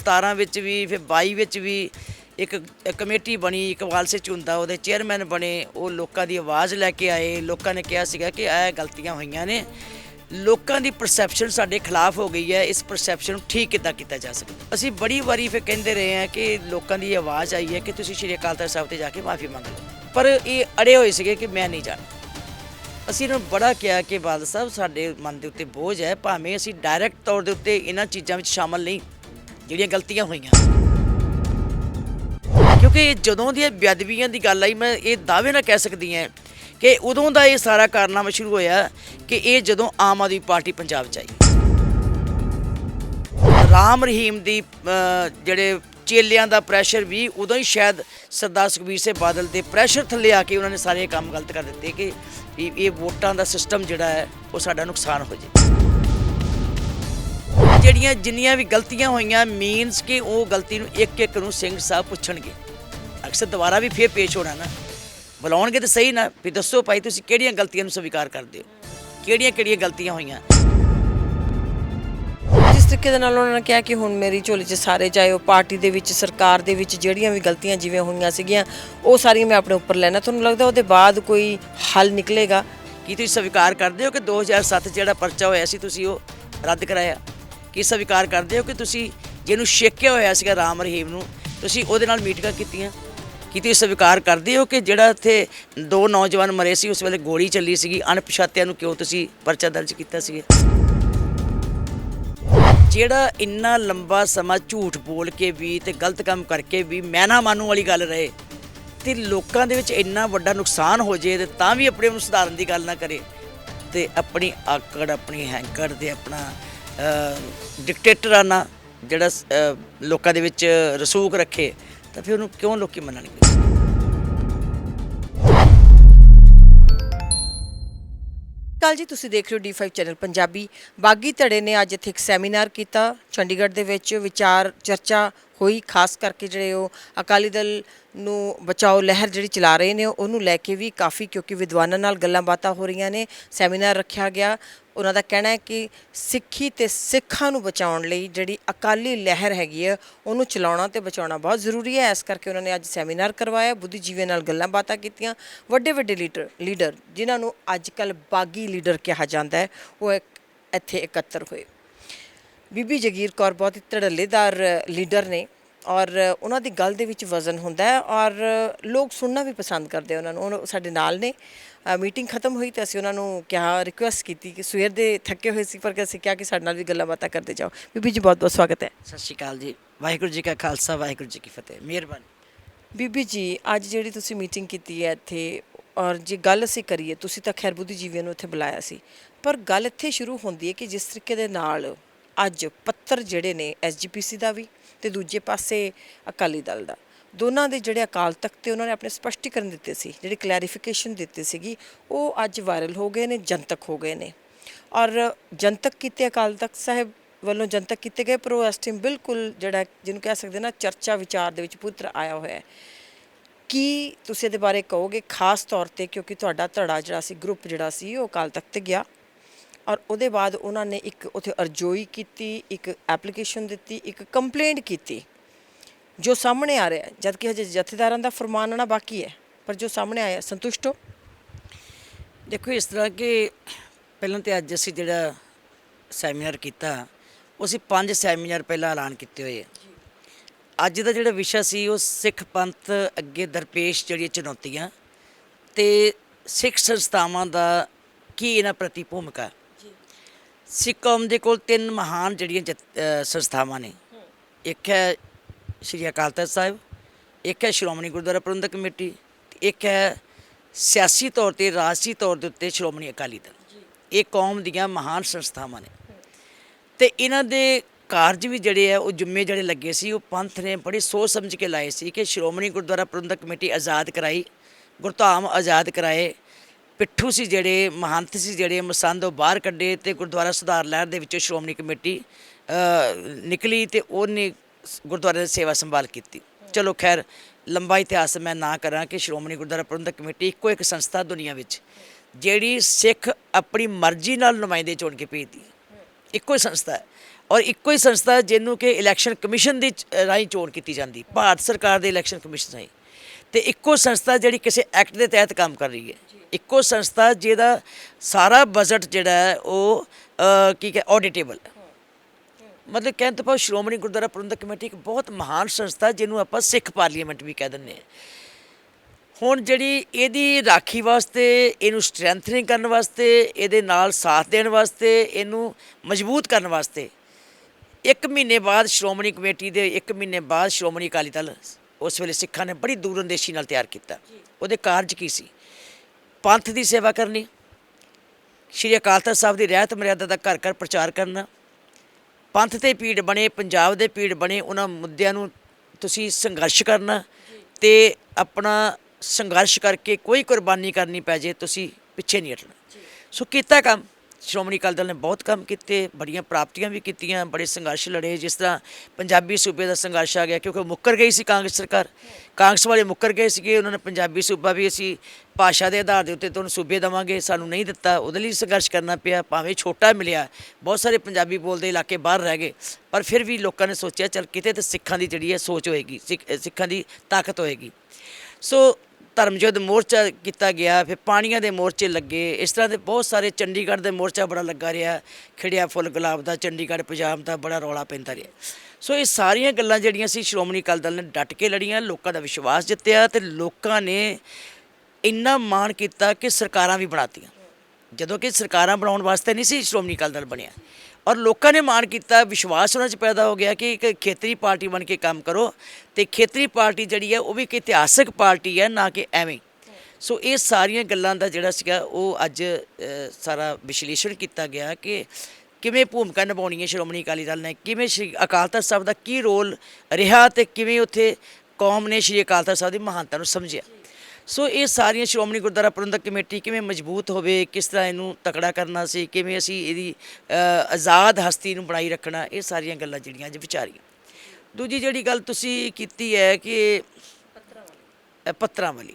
17 ਵਿੱਚ ਵੀ, ਫਿਰ 22 ਵਿੱਚ ਵੀ ਇੱਕ ਕਮੇਟੀ ਬਣੀ ਇਕਬਾਲ ਸੇ ਚੁੰਦਾ ਉਹਦੇ ਚੇਅਰਮੈਨ ਬਣੇ, ਉਹ ਲੋਕਾਂ ਦੀ ਆਵਾਜ਼ ਲੈ ਕੇ ਆਏ, ਲੋਕਾਂ ਨੇ ਕਿਹਾ ਸੀਗਾ ਕਿ ਇਹ ਗਲਤੀਆਂ ਹੋਈਆਂ ਨੇ। ਲੋਕਾਂ ਦੀ ਪਰਸੈਪਸ਼ਨ ਸਾਡੇ ਖਿਲਾਫ ਹੋ ਗਈ ਹੈ, ਇਸ ਪਰਸੈਪਸ਼ਨ ਨੂੰ ਠੀਕ ਕਿੱਦਾਂ ਕੀਤਾ ਜਾ ਸਕਦਾ? ਅਸੀਂ ਬੜੀ ਵਾਰੀ ਫਿਰ ਕਹਿੰਦੇ ਰਹੇ ਹਾਂ ਕਿ ਲੋਕਾਂ ਦੀ ਆਵਾਜ਼ ਆਈ ਹੈ ਕਿ ਤੁਸੀਂ ਸ਼੍ਰੀ ਅਕਾਲ ਤਖਤ ਸਾਹਿਬ ਤੇ ਜਾ ਕੇ ਮਾਫੀ ਮੰਗ ਲਓ। ਪਰ ਇਹ ਅੜੇ ਹੋਏ ਸੀਗੇ ਕਿ ਮੈਂ ਨਹੀਂ ਜਾਣਾ। ਅਸੀਂ ਇਹਨਾਂ ਨੂੰ ਬੜਾ ਕਿਹਾ ਕਿ ਬਾਦਲ ਸਾਹਿਬ, ਸਾਡੇ ਮਨ ਦੇ ਉੱਤੇ ਬੋਝ ਹੈ, ਭਾਵੇਂ ਅਸੀਂ ਡਾਇਰੈਕਟ ਤੌਰ ਦੇ ਉੱਤੇ ਇਹਨਾਂ ਚੀਜ਼ਾਂ ਵਿੱਚ ਸ਼ਾਮਲ ਨਹੀਂ ਜਿਹੜੀਆਂ ਗਲਤੀਆਂ ਹੋਈਆਂ। ਕਿਉਂਕਿ ਜਦੋਂ ਦੀਆਂ ਬੇਅਦਬੀਆਂ ਦੀ ਗੱਲ ਆਈ, ਮੈਂ ਇਹ ਦਾਅਵੇ ਨਾਲ ਕਹਿ ਸਕਦੀ ਹਾਂ ਕਿ ਉਦੋਂ ਦਾ ਇਹ ਸਾਰਾ ਕਾਰਨਾਮਾ ਸ਼ੁਰੂ ਹੋਇਆ ਕਿ ਇਹ ਜਦੋਂ ਆਮ ਆਦਮੀ ਪਾਰਟੀ ਪੰਜਾਬ ਚ ਆਈ। ਰਾਮ ਰਹੀਮ ਦੀ ਜਿਹੜੇ ਚੇਲਿਆਂ ਦਾ ਪ੍ਰੈਸ਼ਰ ਵੀ ਉਦੋਂ ਹੀ ਸ਼ਾਇਦ ਸਰਦਾਰ ਸੁਖਬੀਰ ਸਿੰਘ ਬਾਦਲ ਦੇ ਪ੍ਰੈਸ਼ਰ ਥੱਲੇ ਆ ਕੇ ਉਹਨਾਂ ਨੇ ਸਾਰੇ ਕੰਮ ਗਲਤ ਕਰ ਦਿੱਤੇ ਕਿ ਵੀ ਇਹ ਵੋਟਾਂ ਦਾ ਸਿਸਟਮ ਜਿਹੜਾ ਹੈ, ਉਹ ਸਾਡਾ ਨੁਕਸਾਨ ਹੋ ਜੇ ਜਿਹੜੀਆਂ ਜਿੰਨੀਆਂ ਵੀ ਗਲਤੀਆਂ ਹੋਈਆਂ ਮੀਨਸ ਕਿ ਉਹ ਗਲਤੀ ਨੂੰ ਇੱਕ ਇੱਕ ਨੂੰ ਸਿੰਘ ਸਾਹਿਬ ਪੁੱਛਣਗੇ। ਅਕਸਰ ਦੁਬਾਰਾ ਵੀ ਫੇਰ ਪੇਸ਼ ਹੋਣਾ ਨਾ। ਬੁਲਾਉਣਗੇ ਤਾਂ ਸਹੀ ਨਾ। ਵੀ ਦੱਸੋ ਭਾਈ ਤੁਸੀਂ ਕਿਹੜੀਆਂ ਗਲਤੀਆਂ ਨੂੰ ਸਵੀਕਾਰ ਕਰਦੇ ਹੋ? ਕਿਹੜੀਆਂ ਕਿਹੜੀਆਂ ਗਲਤੀਆਂ ਹੋਈਆਂ? ਜਿਸ ਤਰੀਕੇ ਦੇ ਨਾਲ ਉਹਨਾਂ ਨੇ ਕਿਹਾ ਕਿ ਹੁਣ ਮੇਰੀ ਝੋਲੀ 'ਚ ਸਾਰੇ ਚਾਹੇ ਉਹ ਪਾਰਟੀ ਦੇ ਵਿੱਚ ਸਰਕਾਰ ਦੇ ਵਿੱਚ ਜਿਹੜੀਆਂ ਵੀ ਗਲਤੀਆਂ ਜਿਵੇਂ ਹੋਈਆਂ ਸੀਗੀਆਂ ਉਹ ਸਾਰੀਆਂ ਮੈਂ ਆਪਣੇ ਉੱਪਰ ਲੈਣਾ। ਤੁਹਾਨੂੰ ਲੱਗਦਾ ਉਹਦੇ ਬਾਅਦ ਕੋਈ ਹੱਲ ਨਿਕਲੇਗਾ? ਕੀ ਤੁਸੀਂ ਸਵੀਕਾਰ ਕਰਦੇ ਹੋ ਕਿ 2007 'ਚ ਜਿਹੜਾ ਪਰਚਾ ਹੋਇਆ ਸੀ ਤੁਸੀਂ ਉਹ ਰੱਦ ਕਰਾਇਆ? ਕੀ ਸਵੀਕਾਰ ਕਰਦੇ ਹੋ ਕਿ ਤੁਸੀਂ ਜਿਹਨੂੰ ਛੇਕਿਆ ਹੋਇਆ ਸੀਗਾ ਰਾਮ ਰਹੀਮ ਨੂੰ, ਤੁਸੀਂ ਉਹਦੇ ਨਾਲ ਮੀਟਿੰਗਾਂ ਕੀਤੀਆਂ? ਕੀ ਤੁਸੀਂ ਸਵੀਕਾਰ ਕਰਦੇ ਹੋ ਕਿ ਜਿਹੜਾ ਇੱਥੇ ਦੋ ਨੌਜਵਾਨ ਮਰੇ ਸੀ, ਉਸ ਵੇਲੇ ਗੋਲੀ ਚੱਲੀ ਸੀਗੀ, ਅਣਪਛਾਤਿਆਂ ਨੂੰ ਕਿਉਂ ਤੁਸੀਂ ਪਰਚਾ ਦਰਜ ਕੀਤਾ ਸੀਗਾ? ਜਿਹੜਾ ਇੰਨਾ ਲੰਬਾ ਸਮਾਂ ਝੂਠ ਬੋਲ ਕੇ ਵੀ ਤੇ ਗਲਤ ਕੰਮ ਕਰਕੇ ਵੀ ਮੈਂ ਨਾ ਮਾਨੂ ਵਾਲੀ ਗੱਲ ਰਹੇ, ਤੇ ਲੋਕਾਂ ਦੇ ਵਿੱਚ ਇੰਨਾ ਵੱਡਾ ਨੁਕਸਾਨ ਹੋ ਜੇ ਤੇ ਤਾਂ ਵੀ ਆਪਣੇ ਨੂੰ ਸੁਧਾਰਨ ਦੀ ਗੱਲ ਨਾ ਕਰੇ, ਤੇ ਆਪਣੀ ਆਕੜ, ਆਪਣੀ ਹੈਂਕੜ ਤੇ ਆਪਣਾ ਡਿਕਟੇਟਰਾਨਾ ਜਿਹੜਾ ਲੋਕਾਂ ਦੇ ਵਿੱਚ ਰਸੂਖ ਰੱਖੇ, ਤਾਂ ਫਿਰ ਉਹਨੂੰ ਕਿਉਂ ਲੋਕੀ ਮੰਨਣਗੇ ਕੱਲ ਜੀ, ਤੁਸੀਂ ਦੇਖ ਰਹੇ ਹੋ D5 ਚੈਨਲ ਪੰਜਾਬੀ। ਬਾਗੀ ਧੜੇ ਨੇ ਅੱਜ ਇੱਥੇ ਇੱਕ ਸੈਮੀਨਾਰ ਕੀਤਾ, ਚੰਡੀਗੜ੍ਹ ਦੇ ਵਿੱਚ ਵਿਚਾਰ ਚਰਚਾ ਹੋਈ, ਖਾਸ ਕਰਕੇ ਜਿਹੜੇ ਉਹ ਅਕਾਲੀ ਦਲ ਨੂੰ ਬਚਾਓ ਲਹਿਰ ਜਿਹੜੀ ਚਲਾ ਰਹੇ ਨੇ, ਉਹਨੂੰ ਲੈ ਕੇ ਵੀ ਕਾਫੀ, ਕਿਉਂਕਿ ਵਿਦਵਾਨਾਂ ਨਾਲ ਗੱਲਾਂ ਬਾਤਾਂ ਹੋ ਰਹੀਆਂ ਨੇ, ਸੈਮੀਨਾਰ ਰੱਖਿਆ ਗਿਆ। ਉਹਨਾਂ ਦਾ ਕਹਿਣਾ ਹੈ ਕਿ ਸਿੱਖੀ ਤੇ ਸਿੱਖਾਂ ਨੂੰ ਬਚਾਉਣ ਲਈ ਜਿਹੜੀ ਅਕਾਲੀ ਲਹਿਰ ਹੈਗੀ ਹੈ ਉਹਨੂੰ ਚਲਾਉਣਾ ਤੇ ਬਚਾਉਣਾ ਬਹੁਤ ਜ਼ਰੂਰੀ ਹੈ। ਇਸ ਕਰਕੇ ਉਹਨਾਂ ਨੇ ਅੱਜ ਸੈਮੀਨਾਰ ਕਰਵਾਇਆ ਬੁੱਧੀਜੀਵੀਆਂ ਨਾਲ ਗੱਲਾਂ ਬਾਤਾਂ ਕੀਤੀਆਂ। ਵੱਡੇ ਵੱਡੇ ਲੀਡਰ ਲੀਡਰ, ਜਿਨ੍ਹਾਂ ਨੂੰ ਅੱਜ ਕੱਲ ਬਾਗੀ ਲੀਡਰ ਕਿਹਾ ਜਾਂਦਾ ਹੈ, ਉਹ ਇੱਥੇ ਇਕੱਤਰ ਹੋਏ। ਬੀਬੀ ਜਗੀਰ ਕੌਰ ਬਹੁਤ ਹੀ ਧੜੱਲੇਦਾਰ ਲੀਡਰ ਨੇ ਔਰ ਉਹਨਾਂ ਦੀ ਗੱਲ ਦੇ ਵਿੱਚ ਵਜ਼ਨ ਹੁੰਦਾ ਹੈ ਔਰ ਲੋਕ ਸੁਣਨਾ ਵੀ ਪਸੰਦ ਕਰਦੇ ਉਹਨਾਂ ਨੂੰ। ਉਹ ਸਾਡੇ ਨਾਲ ਨੇ। ਮੀਟਿੰਗ ਖਤਮ ਹੋਈ ਤਾਂ ਅਸੀਂ ਉਹਨਾਂ ਨੂੰ ਕਿਹਾ ਰਿਕੁਐਸਟ ਕੀਤੀ ਕਿ ਸਵੇਰ ਦੇ ਥੱਕੇ ਹੋਏ ਸੀ ਪਰ ਅਸੀਂ ਕਿਹਾ ਕਿ ਸਾਡੇ ਨਾਲ ਵੀ ਗੱਲਾਂ ਬਾਤਾਂ ਕਰਦੇ ਜਾਓ। ਬੀਬੀ ਜੀ ਬਹੁਤ ਬਹੁਤ ਸਵਾਗਤ ਹੈ। ਸਤਿ ਸ਼੍ਰੀ ਅਕਾਲ ਜੀ। ਵਾਹਿਗੁਰੂ ਜੀ ਕਾ ਖਾਲਸਾ ਵਾਹਿਗੁਰੂ ਜੀ ਕੀ ਫਤਿਹ। ਮਿਹਰਬਾਨੀ। ਬੀਬੀ ਜੀ ਅੱਜ ਜਿਹੜੀ ਤੁਸੀਂ ਮੀਟਿੰਗ ਕੀਤੀ ਹੈ ਇੱਥੇ ਔਰ ਜੇ ਗੱਲ ਅਸੀਂ ਕਰੀਏ ਤੁਸੀਂ ਤਾਂ ਖੈਰ ਬੁੱਧੀਜੀਵੀਆਂ ਨੂੰ ਇੱਥੇ ਬੁਲਾਇਆ ਸੀ। ਪਰ ਗੱਲ ਇੱਥੇ ਸ਼ੁਰੂ ਹੁੰਦੀ ਹੈ ਕਿ ਜਿਸ ਤਰੀਕੇ ਦੇ ਨਾਲ ਅੱਜ ਪੱਤਰ ਜਿਹੜੇ ਨੇ ਐਸਜੀਪੀਸੀ ਦਾ ਵੀ ਤੇ ਦੂਜੇ ਪਾਸੇ ਅਕਾਲੀ ਦਲ ਦਾ। ਦੋਨਾਂ ਦੇ ਜਿਹੜੇ ਅਕਾਲ ਤਖਤ ਤੇ ਉਹਨਾਂ ਨੇ ਆਪਣੇ ਸਪਸ਼ਟੀਕਰਨ ਦਿੱਤੇ ਸੀ, ਜਿਹੜੀ ਕਲੈਰੀਫਿਕੇਸ਼ਨ ਦਿੱਤੀ ਸੀਗੀ, ਉਹ ਅੱਜ ਵਾਇਰਲ ਹੋ ਗਏ ਨੇ, ਜਨਤਕ ਹੋ ਗਏ ਨੇ। ਔਰ ਜਨਤਕ ਕੀਤੇ ਅਕਾਲ ਤਖਤ ਸਾਹਿਬ ਵੱਲੋਂ ਜਨਤਕ ਕੀਤੇ ਗਏ, ਪਰ ਉਹ ਇਸ ਟਾਈਮ ਬਿਲਕੁਲ ਜਿਹੜਾ, ਜਿਹਨੂੰ ਕਹਿ ਸਕਦੇ ਨਾ, ਚਰਚਾ ਵਿਚਾਰ ਦੇ ਵਿੱਚ ਪੁੱਤਰ ਆਇਆ ਹੋਇਆ ਹੈ। ਕੀ ਤੁਸੀਂ ਇਹਦੇ ਬਾਰੇ ਕਹੋਗੇ ਖਾਸ ਤੌਰ ਤੇ, ਕਿਉਂਕਿ ਤੁਹਾਡਾ ਧੜਾ ਜਿਹੜਾ ਸੀ ਗਰੁੱਪ ਜਿਹੜਾ ਸੀ, ਉਹ ਅਕਾਲ ਤਖਤ ਤੇ ਗਿਆ। ਔਰ ਉਹਦੇ ਬਾਅਦ ਉਹਨਾਂ ਨੇ ਇੱਕ ਉਥੇ ਅਰਜ਼ੋਈ ਕੀਤੀ, ਇੱਕ ਐਪਲੀਕੇਸ਼ਨ ਦਿੱਤੀ, ਇੱਕ ਕੰਪਲੇਂਟ ਕੀਤੀ। ਜੋ ਸਾਹਮਣੇ ਆ ਰਿਹਾ ਜਦ ਕਿ ਹਜੇ ਜਥੇਦਾਰਾਂ ਦਾ ਫਰਮਾਨ ਆਉਣਾ ਬਾਕੀ ਹੈ ਪਰ ਜੋ ਸਾਹਮਣੇ ਆਇਆ ਸੰਤੁਸ਼ਟ ਹੋ? ਦੇਖੋ ਇਸ ਤਰ੍ਹਾਂ ਕਿ ਪਹਿਲਾਂ ਤੇ ਅੱਜ ਅਸੀਂ ਜਿਹੜਾ ਸੈਮੀਨਾਰ ਕੀਤਾ ਉਹ ਅਸੀਂ ਪੰਜ ਸੈਮੀਨਾਰ ਪਹਿਲਾਂ ਐਲਾਨ ਕੀਤੇ ਹੋਏ ਆ। ਅੱਜ ਦਾ ਜਿਹੜਾ ਵਿਸ਼ਾ ਸੀ ਉਹ ਸਿੱਖ ਪੰਥ ਅੱਗੇ ਦਰਪੇਸ਼ ਜਿਹੜੀਆਂ ਚੁਣੌਤੀਆਂ ਤੇ ਸਿੱਖ ਸੰਸਥਾਵਾਂ ਦਾ ਕੀ ਇਹਨਾਂ ਪ੍ਰਤੀ ਭੂਮਿਕਾ? ਸਿੱਖ ਕੌਮ ਦੇ ਕੋਲ ਤਿੰਨ ਮਹਾਨ ਜਿਹੜੀਆਂ ਸੰਸਥਾਵਾਂ ਨੇ। ਇੱਕ ਹੈ ਸ਼੍ਰੀ ਅਕਾਲ ਤਖਤ ਸਾਹਿਬ, ਇੱਕ ਹੈ ਸ਼੍ਰੋਮਣੀ ਗੁਰਦੁਆਰਾ ਪ੍ਰਬੰਧਕ ਕਮੇਟੀ ਤੇ ਇੱਕ ਹੈ ਸਿਆਸੀ ਤੌਰ ਤੇ, ਰਾਜਸੀ ਤੌਰ ਦੇ ਉੱਤੇ ਸ਼੍ਰੋਮਣੀ ਅਕਾਲੀ ਦਲ। ਇਹ ਕੌਮ ਦੀਆਂ ਮਹਾਨ ਸੰਸਥਾਵਾਂ ਨੇ। ਤੇ ਇਹਨਾਂ ਦੇ ਕਾਰਜ ਵੀ ਜਿਹੜੇ ਆ, ਉਹ ਜੁੰਮੇ ਜਿਹੜੇ ਲੱਗੇ ਸੀ, ਉਹ ਪੰਥ ਨੇ ਬੜੀ ਸੋਚ ਸਮਝ ਕੇ ਲਾਏ ਸੀ ਕਿ ਸ਼੍ਰੋਮਣੀ ਗੁਰਦੁਆਰਾ ਪ੍ਰਬੰਧਕ ਕਮੇਟੀ ਆਜ਼ਾਦ ਕਰਾਈ, ਗੁਰਧਾਮ ਆਜ਼ਾਦ ਕਰਾਏ। ਪਿੱਠੂ ਸੀ ਜਿਹੜੇ, ਮਹੰਤ ਸੀ ਜਿਹੜੇ, ਮਸੰਦ ਉਹ ਬਾਹਰ ਕੱਢੇ ਤੇ ਗੁਰਦੁਆਰਾ ਸੁਧਾਰ ਲਹਿਰ ਦੇ ਵਿੱਚੋਂ ਸ਼੍ਰੋਮਣੀ ਕਮੇਟੀ ਨਿਕਲੀ ਤੇ ਉਹਨੇ ਗੁਰਦੁਆਰੇ ਦੀ ਸੇਵਾ ਸੰਭਾਲ ਕੀਤੀ। ਚਲੋ ਖੈਰ, ਲੰਬਾ ਇਤਿਹਾਸ ਮੈਂ ਨਾ ਕਰਾਂ ਕਿ ਸ਼੍ਰੋਮਣੀ ਗੁਰਦੁਆਰਾ ਪ੍ਰਬੰਧਕ ਕਮੇਟੀ ਇੱਕੋ ਇੱਕ ਸੰਸਥਾ ਦੁਨੀਆ ਵਿੱਚ, ਜਿਹੜੀ ਸਿੱਖ ਆਪਣੀ ਮਰਜ਼ੀ ਨਾਲ ਨੁਮਾਇੰਦੇ ਚੁਣ ਕੇ ਭੇਜਦੀ ਇੱਕੋ ਹੀ ਸੰਸਥਾ ਹੈ ਔਰ ਇੱਕੋ ਹੀ ਸੰਸਥਾ ਜਿਹਨੂੰ ਕਿ ਇਲੈਕਸ਼ਨ ਕਮਿਸ਼ਨ ਦੀ ਰਾਹੀਂ ਚੋਣ ਕੀਤੀ ਜਾਂਦੀ, ਭਾਰਤ ਸਰਕਾਰ ਦੇ ਇਲੈਕਸ਼ਨ ਕਮਿਸ਼ਨ ਰਾਹੀਂ। ਤੇ ਇੱਕੋ ਸੰਸਥਾ ਜਿਹੜੀ ਕਿਸੇ ਐਕਟ ਦੇ ਤਹਿਤ ਕੰਮ ਕਰ ਰਹੀ ਹੈ। ਇੱਕੋ ਸੰਸਥਾ ਜਿਹਦਾ ਸਾਰਾ ਬਜਟ ਜਿਹੜਾ ਹੈ ਉਹ ਕੀ ਕਹੇ ਆਡੀਟੇਬਲ ਹੈ। ਮਤਲਬ ਕਹਿਣ ਤੋਂ ਭਾਵ ਸ਼੍ਰੋਮਣੀ ਗੁਰਦੁਆਰਾ ਪ੍ਰਬੰਧਕ ਕਮੇਟੀ ਇੱਕ ਬਹੁਤ ਮਹਾਨ ਸੰਸਥਾ ਜਿਹਨੂੰ ਆਪਾਂ ਸਿੱਖ ਪਾਰਲੀਮੈਂਟ ਵੀ ਕਹਿ ਦਿੰਦੇ ਹਾਂ। ਹੁਣ ਜਿਹੜੀ ਇਹਦੀ ਰਾਖੀ ਵਾਸਤੇ ਇਹਨੂੰ ਸਟਰੈਂਥਨਿੰਗ ਕਰਨ ਵਾਸਤੇ ਇਹਦੇ ਨਾਲ ਸਾਥ ਦੇਣ ਵਾਸਤੇ ਇਹਨੂੰ ਮਜ਼ਬੂਤ ਕਰਨ ਵਾਸਤੇ ਇੱਕ ਮਹੀਨੇ ਬਾਅਦ ਸ਼੍ਰੋਮਣੀ ਕਮੇਟੀ ਦੇ ਇੱਕ ਮਹੀਨੇ ਬਾਅਦ ਸ਼੍ਰੋਮਣੀ ਅਕਾਲੀ ਦਲ ਉਸ ਵੇਲੇ ਸਿੱਖਾਂ ਨੇ ਬੜੀ ਦੂਰਅੰਦੇਸ਼ੀ ਨਾਲ ਤਿਆਰ ਕੀਤਾ। ਉਹਦੇ ਕਾਰਜ ਕੀ ਸੀ? ਪੰਥ ਦੀ ਸੇਵਾ ਕਰਨੀ ਸ਼੍ਰੀ ਅਕਾਲ ਤਖਤ ਸਾਹਿਬ ਦੀ ਰਹਿਤ ਮਰਿਆਦਾ ਦਾ ਘਰ ਘਰ ਪ੍ਰਚਾਰ ਕਰਨਾ ਪੰਥ ਤੇ ਪੀੜ ਬਣੇ ਪੰਜਾਬ ਦੇ ਪੀੜ ਬਣੇ ਉਹਨਾਂ ਮੁੱਦਿਆਂ ਨੂੰ ਤੁਸੀਂ ਸੰਘਰਸ਼ ਕਰਨਾ ਤੇ ਆਪਣਾ ਸੰਘਰਸ਼ ਕਰਕੇ ਕੋਈ ਕੁਰਬਾਨੀ ਕਰਨੀ ਪੈ ਜੇ ਤੁਸੀਂ ਪਿੱਛੇ ਨਹੀਂ ਹਟਣਾ। ਸੋ ਕੀਤਾ ਕੰਮ। ਸ਼੍ਰੋਮਣੀ ਅਕਾਲੀ ਦਲ ਨੇ ਬਹੁਤ ਕੰਮ ਕੀਤੇ, ਬੜੀਆਂ ਪ੍ਰਾਪਤੀਆਂ ਵੀ ਕੀਤੀਆਂ, ਬੜੇ ਸੰਘਰਸ਼ ਲੜੇ, ਜਿਸ ਤਰ੍ਹਾਂ ਪੰਜਾਬੀ ਸੂਬੇ ਦਾ ਸੰਘਰਸ਼ ਆ ਗਿਆ, ਕਿਉਂਕਿ ਮੁੱਕਰ ਗਈ ਸੀ ਕਾਂਗਰਸ ਸਰਕਾਰ। ਕਾਂਗਰਸ ਵਾਲੇ ਮੁੱਕਰ ਗਏ ਸੀਗੇ, ਉਹਨਾਂ ਨੇ ਪੰਜਾਬੀ ਸੂਬਾ ਵੀ ਅਸੀਂ ਭਾਸ਼ਾ ਦੇ ਆਧਾਰ ਦੇ ਉੱਤੇ ਤੁਹਾਨੂੰ ਸੂਬੇ ਦੇਵਾਂਗੇ, ਸਾਨੂੰ ਨਹੀਂ ਦਿੱਤਾ, ਉਹਦੇ ਲਈ ਸੰਘਰਸ਼ ਕਰਨਾ ਪਿਆ, ਭਾਵੇਂ ਛੋਟਾ ਮਿਲਿਆ, ਬਹੁਤ ਸਾਰੇ ਪੰਜਾਬੀ ਬੋਲਦੇ ਇਲਾਕੇ ਬਾਹਰ ਰਹਿ ਗਏ, ਪਰ ਫਿਰ ਵੀ ਲੋਕਾਂ ਨੇ ਸੋਚਿਆ, ਚਲ ਕਿਤੇ ਤੇ ਸਿੱਖਾਂ ਦੀ ਜਿਹੜੀ ਹੈ ਸੋਚ ਹੋਏਗੀ, ਸਿੱਖ- ਸਿੱਖਾਂ ਦੀ ਤਾਕਤ ਹੋਏਗੀ। ਸੋ ਧਰਮਯੁੱਧ ਮੋਰਚਾ ਕੀਤਾ ਗਿਆ, ਫਿਰ ਪਾਣੀਆਂ ਦੇ ਮੋਰਚੇ ਲੱਗੇ। ਇਸ ਤਰ੍ਹਾਂ ਦੇ ਬਹੁਤ ਸਾਰੇ ਚੰਡੀਗੜ੍ਹ ਦੇ ਮੋਰਚਾ ਬੜਾ ਲੱਗਾ ਰਿਹਾ। ਖਿੜਿਆ ਫੁੱਲ ਗੁਲਾਬ ਦਾ, ਚੰਡੀਗੜ੍ਹ ਪੰਜਾਬ ਦਾ ਬੜਾ ਰੌਲਾ ਪੈਂਦਾ ਰਿਹਾ। ਸੋ ਇਹ ਸਾਰੀਆਂ ਗੱਲਾਂ ਜਿਹੜੀਆਂ ਸੀ, ਸ਼੍ਰੋਮਣੀ ਅਕਾਲੀ ਦਲ ਨੇ ਡਟ ਕੇ ਲੜੀਆਂ, ਲੋਕਾਂ ਦਾ ਵਿਸ਼ਵਾਸ ਜਿੱਤਿਆ ਤੇ ਲੋਕਾਂ ਨੇ ਇੰਨਾ ਮਾਣ ਕੀਤਾ ਕਿ ਸਰਕਾਰਾਂ ਵੀ ਬਣਾਤੀਆਂ। ਜਦੋਂ ਕਿ ਸਰਕਾਰਾਂ ਬਣਾਉਣ ਵਾਸਤੇ ਨਹੀਂ ਸੀ ਸ਼੍ਰੋਮਣੀ ਅਕਾਲੀ ਦਲ ਬਣਿਆ। ਔਰ ਲੋਕਾਂ ਨੇ ਮਾਣ ਕੀਤਾ, ਵਿਸ਼ਵਾਸ ਉਹਨਾਂ 'ਚ ਪੈਦਾ ਹੋ ਗਿਆ ਕਿ ਇੱਕ ਖੇਤਰੀ ਪਾਰਟੀ ਬਣ ਕੇ ਕੰਮ ਕਰੋ ਤੇ ਖੇਤਰੀ ਪਾਰਟੀ ਜਿਹੜੀ ਹੈ ਉਹ ਵੀ ਇੱਕ ਇਤਿਹਾਸਕ ਪਾਰਟੀ ਹੈ, ਨਾ ਕਿ ਐਵੇਂ। ਸੋ ਇਹ ਸਾਰੀਆਂ ਗੱਲਾਂ ਦਾ ਜਿਹੜਾ ਸੀਗਾ ਉਹ ਅੱਜ ਸਾਰਾ ਵਿਸ਼ਲੇਸ਼ਣ ਕੀਤਾ ਗਿਆ ਕਿ ਕਿਵੇਂ ਭੂਮਿਕਾ ਨਿਭਾਉਣੀ ਹੈ ਸ਼੍ਰੋਮਣੀ ਅਕਾਲੀ ਦਲ ਨੇ, ਕਿਵੇਂ ਸ਼੍ਰੀ ਅਕਾਲ ਤਖਤ ਸਾਹਿਬ ਦਾ ਕੀ ਰੋਲ ਰਿਹਾ ਤੇ ਕਿਵੇਂ ਉੱਥੇ ਕੌਮ ਨੇ ਸ਼੍ਰੀ ਅਕਾਲ ਤਖਤ ਸਾਹਿਬ ਦੀ ਮਹਾਨਤਾ ਨੂੰ ਸਮਝਿਆ। ਸੋ ਇਹ ਸਾਰੀਆਂ ਸ਼੍ਰੋਮਣੀ ਗੁਰਦੁਆਰਾ ਪ੍ਰਬੰਧਕ ਕਮੇਟੀ ਕਿਵੇਂ ਮਜ਼ਬੂਤ ਹੋਵੇ ਕਿਸ ਤਰ੍ਹਾਂ ਇਹਨੂੰ ਤਕੜਾ ਕਰਨਾ ਸੀ ਕਿਵੇਂ ਅਸੀਂ ਇਹਦੀ ਆਜ਼ਾਦ ਹਸਤੀ ਨੂੰ ਬਣਾਈ ਰੱਖਣਾ ਇਹ ਸਾਰੀਆਂ ਗੱਲਾਂ ਜਿਹੜੀਆਂ ਅੱਜ ਵਿਚਾਰੀਆਂ। ਦੂਜੀ ਜਿਹੜੀ ਗੱਲ ਤੁਸੀਂ ਕੀਤੀ ਹੈ ਕਿ ਅ, ਪੱਤਰਾਂ ਵਾਲੀ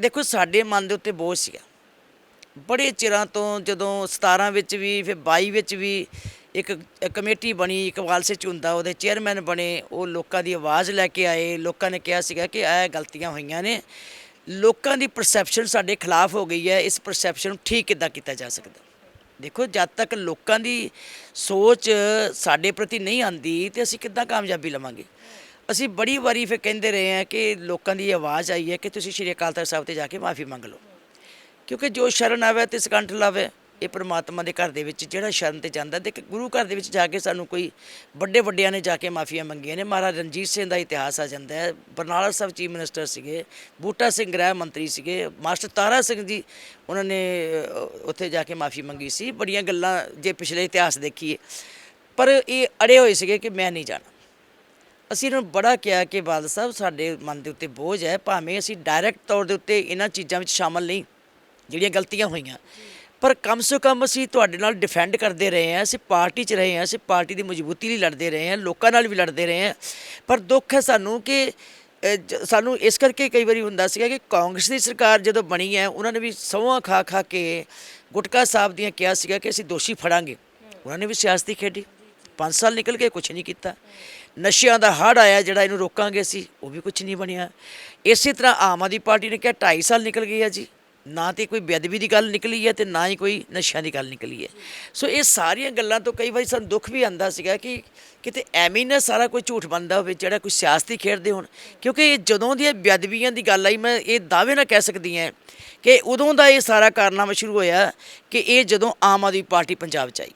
ਦੇਖੋ ਸਾਡੇ ਮਨ ਦੇ ਉੱਤੇ ਬੋਝ ਸੀਗਾ। ਬੜੇ ਚਿਰਾਂ ਤੋਂ ਜਦੋਂ 17 ਵਿੱਚ ਵੀ ਫਿਰ 22 ਵਿੱਚ ਵੀ ਇੱਕ ਕਮੇਟੀ ਬਣੀ, ਇਕਬਾਲ ਸੇ ਝੁੰਦਾ, ਉਹਦੇ ਚੇਅਰਮੈਨ ਬਣੇ, ਉਹ ਲੋਕਾਂ ਦੀ ਆਵਾਜ਼ ਲੈ ਕੇ ਆਏ, ਲੋਕਾਂ ਨੇ ਕਿਹਾ ਸੀਗਾ ਕਿ ਇਹ ਗਲਤੀਆਂ ਹੋਈਆਂ ਨੇ। ਲੋਕਾਂ ਦੀ ਪਰਸੈਪਸ਼ਨ ਸਾਡੇ ਖਿਲਾਫ ਹੋ ਗਈ ਹੈ, ਇਸ ਪਰਸੈਪਸ਼ਨ ਨੂੰ ਠੀਕ ਕਿੱਦਾਂ ਕੀਤਾ ਜਾ ਸਕਦਾ? ਦੇਖੋ, ਜਦ ਤੱਕ ਲੋਕਾਂ ਦੀ ਸੋਚ ਸਾਡੇ ਪ੍ਰਤੀ ਨਹੀਂ ਆਂਦੀ ਤੇ ਅਸੀਂ ਕਿੱਦਾਂ ਕਾਮਯਾਬੀ ਲਵਾਂਗੇ? ਅਸੀਂ ਬੜੀ ਵਾਰੀ ਫਿਰ ਕਹਿੰਦੇ ਰਹੇ ਹਾਂ ਕਿ ਲੋਕਾਂ ਦੀ ਆਵਾਜ਼ ਆਈ ਹੈ ਕਿ ਤੁਸੀਂ ਸ਼੍ਰੀ ਅਕਾਲ ਤਖਤ ਸਾਹਿਬ ਤੇ ਜਾ ਕੇ ਮਾਫੀ ਮੰਗ ਲਓ। ਕਿਉਂਕਿ ਜੋ ਸ਼ਰਨ ਆਵੇ ਤੇ ਸਕੰਠ ਲਾਵੇ ਇਹ ਪ੍ਰਮਾਤਮਾ ਦੇ ਘਰ ਦੇ ਵਿੱਚ ਜਿਹੜਾ ਸ਼ਰਨ ਤੇ ਜਾਂਦਾ ਤੇ ਗੁਰੂ ਘਰ ਦੇ ਵਿੱਚ ਜਾ ਕੇ ਸਾਨੂੰ ਕੋਈ ਵੱਡੇ ਵੱਡਿਆਂ ਨੇ ਜਾ ਕੇ ਮਾਫੀਆਂ ਮੰਗੀਆਂ ਨੇ। ਮਹਾਰਾਜ ਰਣਜੀਤ ਸਿੰਘ ਦਾ ਇਤਿਹਾਸ ਆ ਜਾਂਦਾ ਹੈ। ਬਰਨਾਲਾ ਸਾਹਿਬ ਚੀਫ ਮਿਨਿਸਟਰ ਸੀਗੇ, ਬੂਟਾ ਸਿੰਘ ਗ੍ਰਹਿ ਮੰਤਰੀ ਸੀਗੇ, ਮਾਸਟਰ ਤਾਰਾ ਸਿੰਘ ਜੀ ਉਹਨਾਂ ਨੇ ਉੱਥੇ ਜਾ ਕੇ ਮਾਫੀ ਮੰਗੀ ਸੀ। ਬੜੀਆਂ ਗੱਲਾਂ ਜੇ ਪਿਛਲੇ ਇਤਿਹਾਸ ਦੇਖੀਏ, ਪਰ ਇਹ ਅੜੇ ਹੋਏ ਸੀਗੇ ਕਿ ਮੈਂ ਨਹੀਂ ਜਾਣਾ। ਅਸੀਂ ਇਹਨਾਂ ਨੂੰ ਬੜਾ ਕਿਹਾ ਕਿ ਬਾਦਲ ਸਾਹਿਬ, ਸਾਡੇ ਮਨ ਦੇ ਉੱਤੇ ਬੋਝ ਹੈ, ਭਾਵੇਂ ਅਸੀਂ ਡਾਇਰੈਕਟ ਤੌਰ ਦੇ ਉੱਤੇ ਇਹਨਾਂ ਚੀਜ਼ਾਂ ਵਿੱਚ ਸ਼ਾਮਲ ਨਹੀਂ, ਜਿਹੜੀਆਂ ਗਲਤੀਆਂ ਹੋਈਆਂ। ਪਰ ਕਮ ਸੇ ਕਮ ਅਸੀਂ ਤੁਹਾਡੇ ਨਾਲ ਡਿਫੈਂਡ ਕਰਦੇ ਰਹੇ ਹਾਂ, ਅਸੀਂ ਪਾਰਟੀ 'ਚ ਰਹੇ ਹਾਂ, ਅਸੀਂ ਪਾਰਟੀ ਦੀ ਮਜ਼ਬੂਤੀ ਲਈ ਲੜਦੇ ਰਹੇ ਹਾਂ, ਲੋਕਾਂ ਨਾਲ ਵੀ ਲੜਦੇ ਰਹੇ ਹਾਂ। ਪਰ ਦੁੱਖ ਹੈ ਸਾਨੂੰ ਕਿ ਸਾਨੂੰ ਇਸ ਕਰਕੇ ਕਈ ਵਾਰੀ ਹੁੰਦਾ ਸੀਗਾ ਕਿ ਕਾਂਗਰਸ ਦੀ ਸਰਕਾਰ ਜਦੋਂ ਬਣੀ ਹੈ, ਉਹਨਾਂ ਨੇ ਵੀ ਸਹੁੰ ਖਾ ਖਾ ਕੇ ਗੁਟਕਾ ਸਾਹਿਬ ਦੀਆਂ ਕਿਹਾ ਸੀਗਾ ਕਿ ਅਸੀਂ ਦੋਸ਼ੀ ਫੜਾਂਗੇ। ਉਹਨਾਂ ਨੇ ਵੀ ਸਿਆਸਤੀ ਖੇਡੀ। 5 ਸਾਲ ਨਿਕਲ ਗਏ ਕੁਝ ਨਹੀਂ ਕੀਤਾ। ਨਸ਼ਿਆਂ ਦਾ ਹੜ ਆਇਆ, ਜਿਹੜਾ ਇਹਨੂੰ ਰੋਕਾਂਗੇ ਅਸੀਂ, ਉਹ ਵੀ ਕੁਝ ਨਹੀਂ ਬਣਿਆ। ਇਸੇ ਤਰ੍ਹਾਂ ਆਮ ਆਦਮੀ ਪਾਰਟੀ ਨੇ ਕਿਹਾ 2.5 ਸਾਲ ਨਿਕਲ ਗਏ ਆ ਜੀ। ਨਾ ਤੇ ਕੋਈ ਬੇਅਦਬੀ ਦੀ ਗੱਲ ਨਿਕਲੀ ਹੈ ਤੇ ਨਾ ਹੀ ਕੋਈ ਨਸ਼ਿਆਂ ਦੀ ਗੱਲ ਨਿਕਲੀ ਹੈ। ਸੋ ਇਹ ਸਾਰੀਆਂ ਗੱਲਾਂ ਤੋਂ ਕਈ ਵਾਰੀ ਸਾਨੂੰ ਦੁੱਖ ਵੀ ਆਂਦਾ ਸੀਗਾ ਕਿ ਕਿਤੇ ਐਵੇਂ ਨਾ ਸਾਰਾ ਕੋਈ ਝੂਠ ਬਣਦਾ ਹੋਵੇ, ਜਿਹੜਾ ਕੋਈ ਸਿਆਸਤੀ ਖੇਡਦੇ ਹੋਣ। ਕਿਉਂਕਿ ਇਹ ਜਦੋਂ ਦੀਆਂ ਬੇਅਦਬੀਆਂ ਦੀ ਗੱਲ ਆਈ, ਮੈਂ ਇਹ ਦਾਅਵੇ ਨਾਲ ਕਹਿ ਸਕਦੀ ਹਾਂ ਕਿ ਉਦੋਂ ਦਾ ਇਹ ਸਾਰਾ ਕਾਰਨਾਮਾ ਸ਼ੁਰੂ ਹੋਇਆ ਕਿ ਇਹ ਜਦੋਂ ਆਮ ਆਦਮੀ ਪਾਰਟੀ ਪੰਜਾਬ ਚ ਆਈ।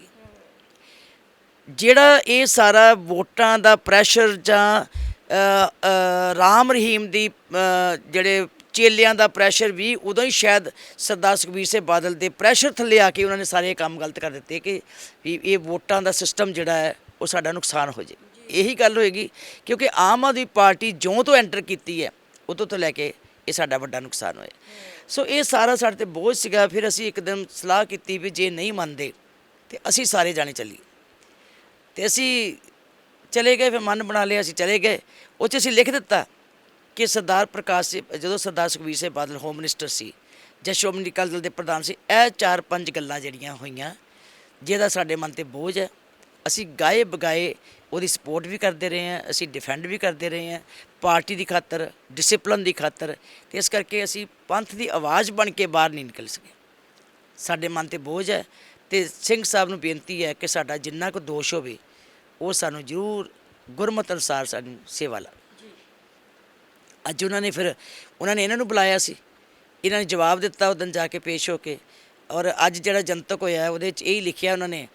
ਜਿਹੜਾ ਇਹ ਸਾਰਾ ਵੋਟਾਂ ਦਾ ਪ੍ਰੈਸ਼ਰ ਜਾਂ ਰਾਮ ਰਹੀਮ ਦੀ ਜਿਹੜੇ ਚੇਲਿਆਂ ਦਾ ਪ੍ਰੈਸ਼ਰ ਵੀ ਉਦੋਂ ਹੀ ਸ਼ਾਇਦ ਸਰਦਾਰ ਸੁਖਬੀਰ ਸਿੰਘ ਬਾਦਲ ਦੇ ਪ੍ਰੈਸ਼ਰ ਥੱਲੇ ਆ ਕੇ ਉਹਨਾਂ ਨੇ ਸਾਰੇ ਕੰਮ ਗਲਤ ਕਰ ਦਿੱਤੇ ਕਿ ਵੀ ਇਹ ਵੋਟਾਂ ਦਾ ਸਿਸਟਮ ਜਿਹੜਾ ਹੈ, ਉਹ ਸਾਡਾ ਨੁਕਸਾਨ ਹੋ ਜੇ ਇਹੀ ਗੱਲ ਹੋਏਗੀ ਕਿਉਂਕਿ ਆਮ ਆਦਮੀ ਪਾਰਟੀ ਜਿਉਂ ਤੋਂ ਐਂਟਰ ਕੀਤੀ ਹੈ, ਉਦੋਂ ਤੋਂ ਲੈ ਕੇ ਇਹ ਸਾਡਾ ਵੱਡਾ ਨੁਕਸਾਨ ਹੋਇਆ। ਸੋ ਇਹ ਸਾਰਾ ਸਾਡੇ ਤੇ ਬੋਝ ਸੀਗਾ, ਫਿਰ ਅਸੀਂ ਇੱਕਦਮ ਸਲਾਹ ਕੀਤੀ ਵੀ ਜੇ ਨਹੀਂ ਮੰਨਦੇ, ਤੇ ਅਸੀਂ ਸਾਰੇ ਜਾਣੇ ਚੱਲੀਏ। ਤੇ ਅਸੀਂ ਚਲੇ ਗਏ, ਫਿਰ ਮਨ ਬਣਾ ਲਿਆ, ਅਸੀਂ ਚਲੇ ਗਏ। ਉਹ 'ਚ ਅਸੀਂ ਲਿਖ ਦਿੱਤਾ ਕਿ ਸਰਦਾਰ ਪ੍ਰਕਾਸ਼ ਸਿੰਘ ਜਦੋਂ ਸਰਦਾਰ ਸੁਖਬੀਰ ਸਿੰਘ ਬਾਦਲ ਹੋਮ ਮਿਨਿਸਟਰ ਸੀ, ਜਾਂ ਸ਼੍ਰੋਮਣੀ ਅਕਾਲੀ ਦਲ ਦੇ ਪ੍ਰਧਾਨ ਸੀ, ਇਹ ਚਾਰ ਪੰਜ ਗੱਲਾਂ ਜਿਹੜੀਆਂ ਹੋਈਆਂ, ਜਿਹਦਾ ਸਾਡੇ ਮਨ ਤੇ ਬੋਝ ਹੈ। ਅਸੀਂ ਗਾਏ ਬਗਾਏ ਉਹਦੀ ਸਪੋਰਟ ਵੀ ਕਰਦੇ ਰਹੇ ਹਾਂ, ਅਸੀਂ ਡਿਫੈਂਡ ਵੀ ਕਰਦੇ ਰਹੇ ਹਾਂ, ਪਾਰਟੀ ਦੀ ਖਾਤਰ ਡਿਸਪਲਨ ਦੀ ਖਾਤਰ, ਤੇ ਇਸ ਕਰਕੇ ਅਸੀਂ ਪੰਥ ਦੀ ਆਵਾਜ਼ ਬਣ ਕੇ ਬਾਹਰ ਨਹੀਂ ਨਿਕਲ ਸਕੇ। ਸਾਡੇ ਮਨ ਤੇ ਬੋਝ ਹੈ ਤੇ ਸਿੰਘ ਸਾਹਿਬ ਨੂੰ ਬੇਨਤੀ ਹੈ ਕਿ ਸਾਡਾ ਜਿੰਨਾ ਕੁ ਦੋਸ਼ ਹੋਵੇ, ਉਹ ਸਾਨੂੰ ਜ਼ਰੂਰ ਗੁਰਮਤ ਅਨੁਸਾਰ ਸਾਨੂੰ ਸੇਵਾ ਲਾ ਅੱਜ ਉਹਨਾਂ ਨੇ ਫਿਰ, ਉਹਨਾਂ ਨੇ ਇਹਨਾਂ ਨੂੰ ਬੁਲਾਇਆ ਸੀ। ਇਹਨਾਂ ਨੇ ਜਵਾਬ ਦਿੱਤਾ ਉਦੋਂ ਜਾ ਕੇ ਪੇਸ਼ ਹੋ ਕੇ। ਔਰ ਅੱਜ ਜਿਹੜਾ ਜਨਤਕ ਹੋਇਆ ਉਹਦੇ 'ਚ ਇਹ ਲਿਖਿਆ ਉਹਨਾਂ ਨੇ,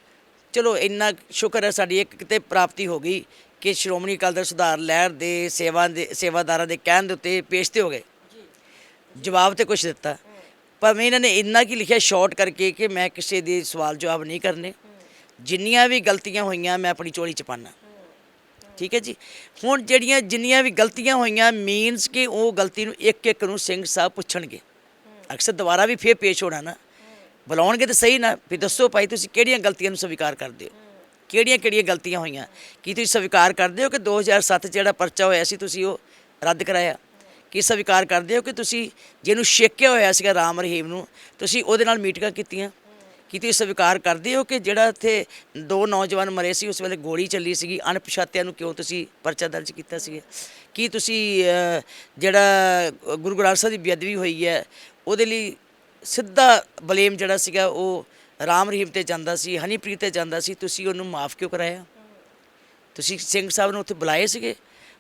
ਚਲੋ ਇੰਨਾ ਸ਼ੁਕਰ ਹੈ ਸਾਡੀ ਇੱਕ ਕਿਤੇ ਪ੍ਰਾਪਤੀ ਹੋ ਗਈ ਕਿ ਸ਼੍ਰੋਮਣੀ ਅਕਾਲੀ ਦਲ ਸੁਧਾਰ ਲਹਿਰ ਦੇ ਸੇਵਾ ਦੇ, ਸੇਵਾਦਾਰਾਂ ਦੇ ਕਹਿਣ ਦੇ ਉੱਤੇ ਪੇਸ਼ ਤੇ ਹੋ ਗਏ। ਜਵਾਬ ਤੇ ਕੁਝ ਦਿੱਤਾ। ਪਰ ਮੈਂ ਇਹਨਾਂ ਨੇ ਇੰਨਾ ਕੀ ਲਿਖਿਆ ਸ਼ਾਰਟ ਕਰਕੇ ਕਿ ਮੈਂ ਕਿਸੇ ਦੇ ਸਵਾਲ ਜਵਾਬ ਨਹੀਂ ਕਰਨੇ। ਜਿੰਨੀਆਂ ਵੀ ਗਲਤੀਆਂ ਹੋਈਆਂ, ਮੈਂ ਆਪਣੀ ਚੋਲੀ ਚ ਪਾਣਾ ਠੀਕ ਹੈ ਜੀ? ਹੁਣ ਜਿਹੜੀਆਂ ਜਿੰਨੀਆਂ ਵੀ ਗਲਤੀਆਂ ਹੋਈਆਂ ਮੀਨਸ ਕਿ ਉਹ ਗਲਤੀ ਨੂੰ ਇੱਕ ਇੱਕ ਨੂੰ ਸਿੰਘ ਸਾਹਿਬ ਪੁੱਛਣਗੇ। ਅਕਸਰ ਦੁਬਾਰਾ ਵੀ ਫੇਰ ਪੇਸ਼ ਹੋਣਾ ਨਾ। ਬੁਲਾਉਣਗੇ ਤਾਂ ਸਹੀ ਨਾ। ਵੀ ਦੱਸੋ ਭਾਈ, ਤੁਸੀਂ ਕਿਹੜੀਆਂ ਗਲਤੀਆਂ ਨੂੰ ਸਵੀਕਾਰ ਕਰਦੇ ਹੋ? ਕਿਹੜੀਆਂ ਕਿਹੜੀਆਂ ਗਲਤੀਆਂ ਹੋਈਆਂ? ਕੀ ਤੁਸੀਂ ਸਵੀਕਾਰ ਕਰਦੇ ਹੋ ਕਿ 2007 'ਚ ਜਿਹੜਾ ਪਰਚਾ ਹੋਇਆ ਸੀ, ਤੁਸੀਂ ਉਹ ਰੱਦ ਕਰਾਇਆ? ਕੀ ਸਵੀਕਾਰ ਕਰਦੇ ਹੋ ਕਿ ਤੁਸੀਂ, ਜਿਹਨੂੰ ਛੇਕਿਆ ਹੋਇਆ ਸੀਗਾ ਰਾਮ ਰਹੀਮ ਨੂੰ, ਤੁਸੀਂ ਉਹਦੇ ਨਾਲ ਮੀਟਿੰਗਾਂ ਕੀਤੀਆਂ? ਕੀ ਤੁਸੀਂ ਸਵੀਕਾਰ ਕਰਦੇ ਹੋ ਕਿ ਜਿਹੜਾ ਇੱਥੇ ਦੋ ਨੌਜਵਾਨ ਮਰੇ ਸੀ, ਉਸ ਵੇਲੇ ਗੋਲੀ ਚੱਲੀ ਸੀਗੀ, ਅਣਪਛਾਤਿਆਂ ਨੂੰ ਕਿਉਂ ਤੁਸੀਂ ਪਰਚਾ ਦਰਜ ਕੀਤਾ ਸੀ ਕੀ ਤੁਸੀਂ ਜਿਹੜਾ ਗੁਰੂ ਗ੍ਰੰਥ ਸਾਹਿਬ ਦੀ ਬੇਅਦਬੀ ਹੋਈ ਹੈ, ਉਹਦੇ ਲਈ ਸਿੱਧਾ ਬਲੇਮ ਜਿਹੜਾ ਸੀਗਾ, ਉਹ ਰਾਮ ਰਹੀਮ ਤੇ ਜਾਂਦਾ ਸੀ, ਹਨੀਪ੍ਰੀਤ ਤੇ ਜਾਂਦਾ ਸੀ, ਤੁਸੀਂ ਉਹਨੂੰ ਮਾਫ ਕਿਉਂ ਕਰਾਇਆ? ਤੁਸੀਂ ਸਿੰਘ ਸਾਹਿਬ ਨੂੰ ਉੱਥੇ ਬੁਲਾਏ ਸੀਗੇ?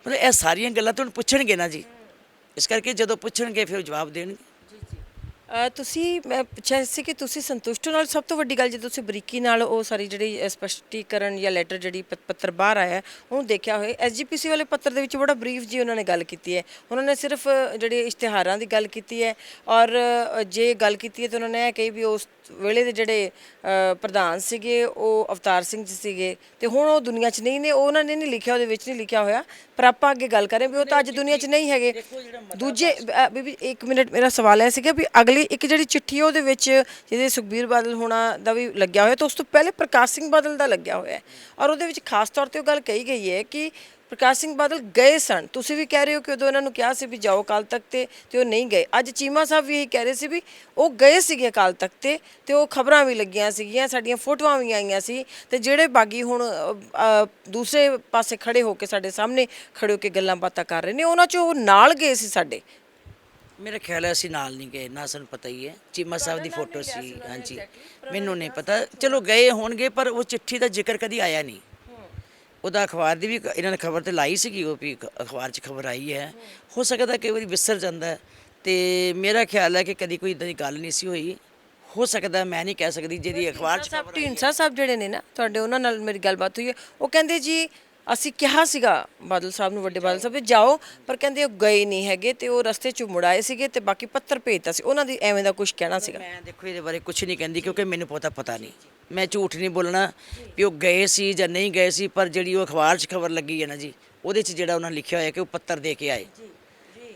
ਮਤਲਬ ਇਹ ਸਾਰੀਆਂ ਗੱਲਾਂ ਤੁਹਾਨੂੰ ਪੁੱਛਣਗੇ ਨਾ ਜੀ। ਇਸ ਕਰਕੇ ਜਦੋਂ ਪੁੱਛਣਗੇ, ਫਿਰ ਉਹ ਜਵਾਬ ਦੇਣਗੇ। ਤੁਸੀਂ ਮੈਂ ਪੁੱਛਿਆ ਸੀ ਕਿ ਤੁਸੀਂ ਸੰਤੁਸ਼ਟ ਹੋ ਨਾਲ ਸਭ ਤੋਂ ਵੱਡੀ ਗੱਲ ਜੇ ਤੁਸੀਂ ਬਰੀਕੀ ਨਾਲ ਉਹ ਸਾਰੀ ਜਿਹੜੀ ਸਪਸ਼ਟੀਕਰਨ ਜਾਂ ਲੈਟਰ ਜਿਹੜੀ ਪ- ਪੱਤਰ ਬਾਹਰ ਆਇਆ ਉਹਨੂੰ ਦੇਖਿਆ ਹੋਏ ਐਸਜੀਪੀਸੀ ਵਾਲੇ ਪੱਤਰ ਦੇ ਵਿੱਚ ਬੜਾ ਬਰੀਫ ਜੀ ਉਹਨਾਂ ਨੇ ਗੱਲ ਕੀਤੀ ਹੈ। ਉਹਨਾਂ ਨੇ ਸਿਰਫ ਅ, ਜਿਹੜੇ ਇਸ਼ਤਿਹਾਰਾਂ ਦੀ ਗੱਲ ਕੀਤੀ ਹੈ ਔਰ ਅ, ਜੇ ਗੱਲ ਕੀਤੀ ਹੈ ਤਾਂ ਉਹਨਾਂ ਨੇ ਇਹ ਕਹੀ ਵੀ ਉਸ ਵੇਲੇ ਦੇ ਜਿਹੜੇ ਅ, ਪ੍ਰਧਾਨ ਸੀਗੇ ਉਹ ਅਵਤਾਰ ਸਿੰਘ ਜੀ ਸੀਗੇ ਤੇ ਹੁਣ ਉਹ ਦੁਨੀਆ 'ਚ ਨਹੀਂ ਨੇ ਉਹ ਉਹਨਾਂ ਨੇ ਨਹੀਂ ਲਿਖਿਆ ਉਹਦੇ ਵਿੱਚ ਨਹੀਂ ਲਿਖਿਆ ਹੋਇਆ ਪਰ ਆਪਾਂ ਅੱਗੇ ਗੱਲ ਕरें ਵੀ ਉਹ ਤਾਂ ਅੱਜ ਦੁਨੀਆ 'ਚ ਨਹੀਂ ਹੈਗੇ। ਦੂਜੇ ਅ, ਬੀਬੀ ਇੱਕ ਮਿੰਟ ਮੇਰਾ ਸਵਾਲ ਹੈ ਸੀਗਾ ਵੀ ਅਗਲੀ ਇੱਕ ਜਿਹੜੀ ਚਿੱਠੀ ਹੈ ਉਹਦੇ ਵਿੱਚ ਜਿਹਦੇ ਸੁਖਬੀਰ ਬਾਦਲ ਹੋਣਾ ਦਾ ਵੀ ਲੱਗਿਆ ਹੋਇਆ ਤਾਂ ਉਸ ਤੋਂ ਪਹਿਲੇ ਪ੍ਰਕਾਸ਼ ਸਿੰਘ ਬਾਦਲ ਦਾ ਲੱਗਿਆ ਹੋਇਆ ਹੈ। ਔਰ ਉਹਦੇ ਵਿੱਚ ਖਾਸ ਤੌਰ ਤੇ ਉਹ ਗੱਲ ਕਹੀ ਗਈ ਹੈ ਕਿ ਪ੍ਰਕਾਸ਼ ਸਿੰਘ ਬਾਦਲ ਗਏ ਸਨ। ਤੁਸੀਂ ਵੀ ਕਹਿ ਰਹੇ ਹੋ ਕਿ ਉਦੋਂ ਇਹਨਾਂ ਨੂੰ ਕਿਹਾ ਸੀ ਵੀ ਜਾਓ ਕੱਲ ਤੱਕ ਤੇ ਤੇ ਉਹ ਨਹੀਂ ਗਏ। ਅੱਜ ਚੀਮਾ ਸਾਹਿਬ ਵੀ ਇਹੀ ਕਹਿ ਰਹੇ ਸੀ ਵੀ ਉਹ ਗਏ ਸੀਗੇ ਕੱਲ ਤੱਕ ਤੇ ਤੇ ਉਹ ਖਬਰਾਂ ਵੀ ਲੱਗੀਆਂ ਸੀਗੀਆਂ, ਸਾਡੀਆਂ ਫੋਟੋਆਂ ਵੀ ਆਈਆਂ ਸੀ ਤੇ ਜਿਹੜੇ ਬਾਗੀ ਹੁਣ ਦੂਸਰੇ ਪਾਸੇ ਖੜੇ ਹੋ ਕੇ ਸਾਡੇ ਸਾਹਮਣੇ ਖੜੇ ਹੋ ਕੇ ਗੱਲਾਂ ਬਾਤਾਂ ਕਰ ਰਹੇ ਨੇ, ਉਹਨਾਂ ਚੋਂ ਉਹ ਨਾਲ ਗਏ ਸੀ ਸਾਡੇ। ਮੇਰਾ ਖਿਆਲ ਹੈ ਅਸੀਂ ਨਾਲ ਨਹੀਂ ਗਏ ਨਾ ਸਾਨੂੰ ਪਤਾ ਹੀ ਹੈ। ਚੀਮਾ ਸਾਹਿਬ ਦੀ ਫੋਟੋ ਸੀ ਹਾਂਜੀ। ਮੈਨੂੰ ਨਹੀਂ ਪਤਾ। ਚਲੋ ਗਏ ਹੋਣਗੇ ਪਰ ਉਹ ਚਿੱਠੀ ਦਾ ਜ਼ਿਕਰ ਕਦੀ ਆਇਆ ਨਹੀਂ। ਉਹਦਾ ਅਖਬਾਰ ਦੀ ਵੀ ਇਹਨਾਂ ਨੇ ਖਬਰ ਤੇ ਲਾਈ ਸੀਗੀ ਉਹ ਵੀ ਅਖਬਾਰ 'ਚ ਖਬਰ ਆਈ ਹੈ। ਹੋ ਸਕਦਾ ਕਈ ਵਾਰੀ ਵਿਸਰ ਜਾਂਦਾ ਤੇ ਮੇਰਾ ਖਿਆਲ ਹੈ ਕਿ ਕਦੀ ਕੋਈ ਇਦਾਂ ਦੀ ਗੱਲ ਨਹੀਂ ਸੀ ਹੋਈ। ਹੋ ਸਕਦਾ ਮੈਂ ਨਹੀਂ ਕਹਿ ਸਕਦੀ ਜਿਹਦੀ ਅਖਬਾਰ 'ਚ ਸਾਹਿਬ ਢੀਂਡਸਾ ਸਾਹਿਬ ਜਿਹੜੇ ਨੇ ਨਾ ਤੁਹਾਡੇ ਉਹਨਾਂ ਨਾਲ ਮੇਰੀ ਗੱਲਬਾਤ ਹੋਈ ਹੈ। ਉਹ ਕਹਿੰਦੇ ਜੀ ਅਸੀਂ ਕਿਹਾ ਸੀਗਾ ਬਾਦਲ ਸਾਹਿਬ ਨੂੰ ਵੱਡੇ ਬਾਦਲ ਸਾਹਿਬ ਵੀ ਜਾਓ ਪਰ ਕਹਿੰਦੇ ਉਹ ਗਏ ਨਹੀਂ ਹੈਗੇ ਤੇ ਉਹ ਰਸਤੇ 'ਚ ਮੁੜ ਆਏ ਸੀਗੇ ਤੇ ਬਾਕੀ ਪੱਤਰ ਭੇਜਤਾ ਸੀ। ਉਹਨਾਂ ਦੀ ਐਵੇਂ ਦਾ ਕੁਝ ਕਹਿਣਾ ਸੀਗਾ। ਮੈਂ ਦੇਖੋ ਇਹਦੇ ਬਾਰੇ ਕੁਝ ਨਹੀਂ ਕਹਿੰਦੀ ਕਿਉਂਕਿ ਮੈਨੂੰ ਪਤਾ ਪਤਾ ਨਹੀਂ। ਮੈਂ ਝੂਠ ਨਹੀਂ ਬੋਲਣਾ ਵੀ ਉਹ ਗਏ ਸੀ ਜਾਂ ਨਹੀਂ ਗਏ ਸੀ ਪਰ ਜਿਹੜੀ ਉਹ ਅਖਬਾਰ 'ਚ ਖਬਰ ਲੱਗੀ ਹੈ ਨਾ ਜੀ ਉਹਦੇ 'ਚ ਜਿਹੜਾ ਉਹਨਾਂ ਲਿਖਿਆ ਹੋਇਆ ਕਿ ਉਹ ਪੱਤਰ ਦੇ ਕੇ ਆਏ।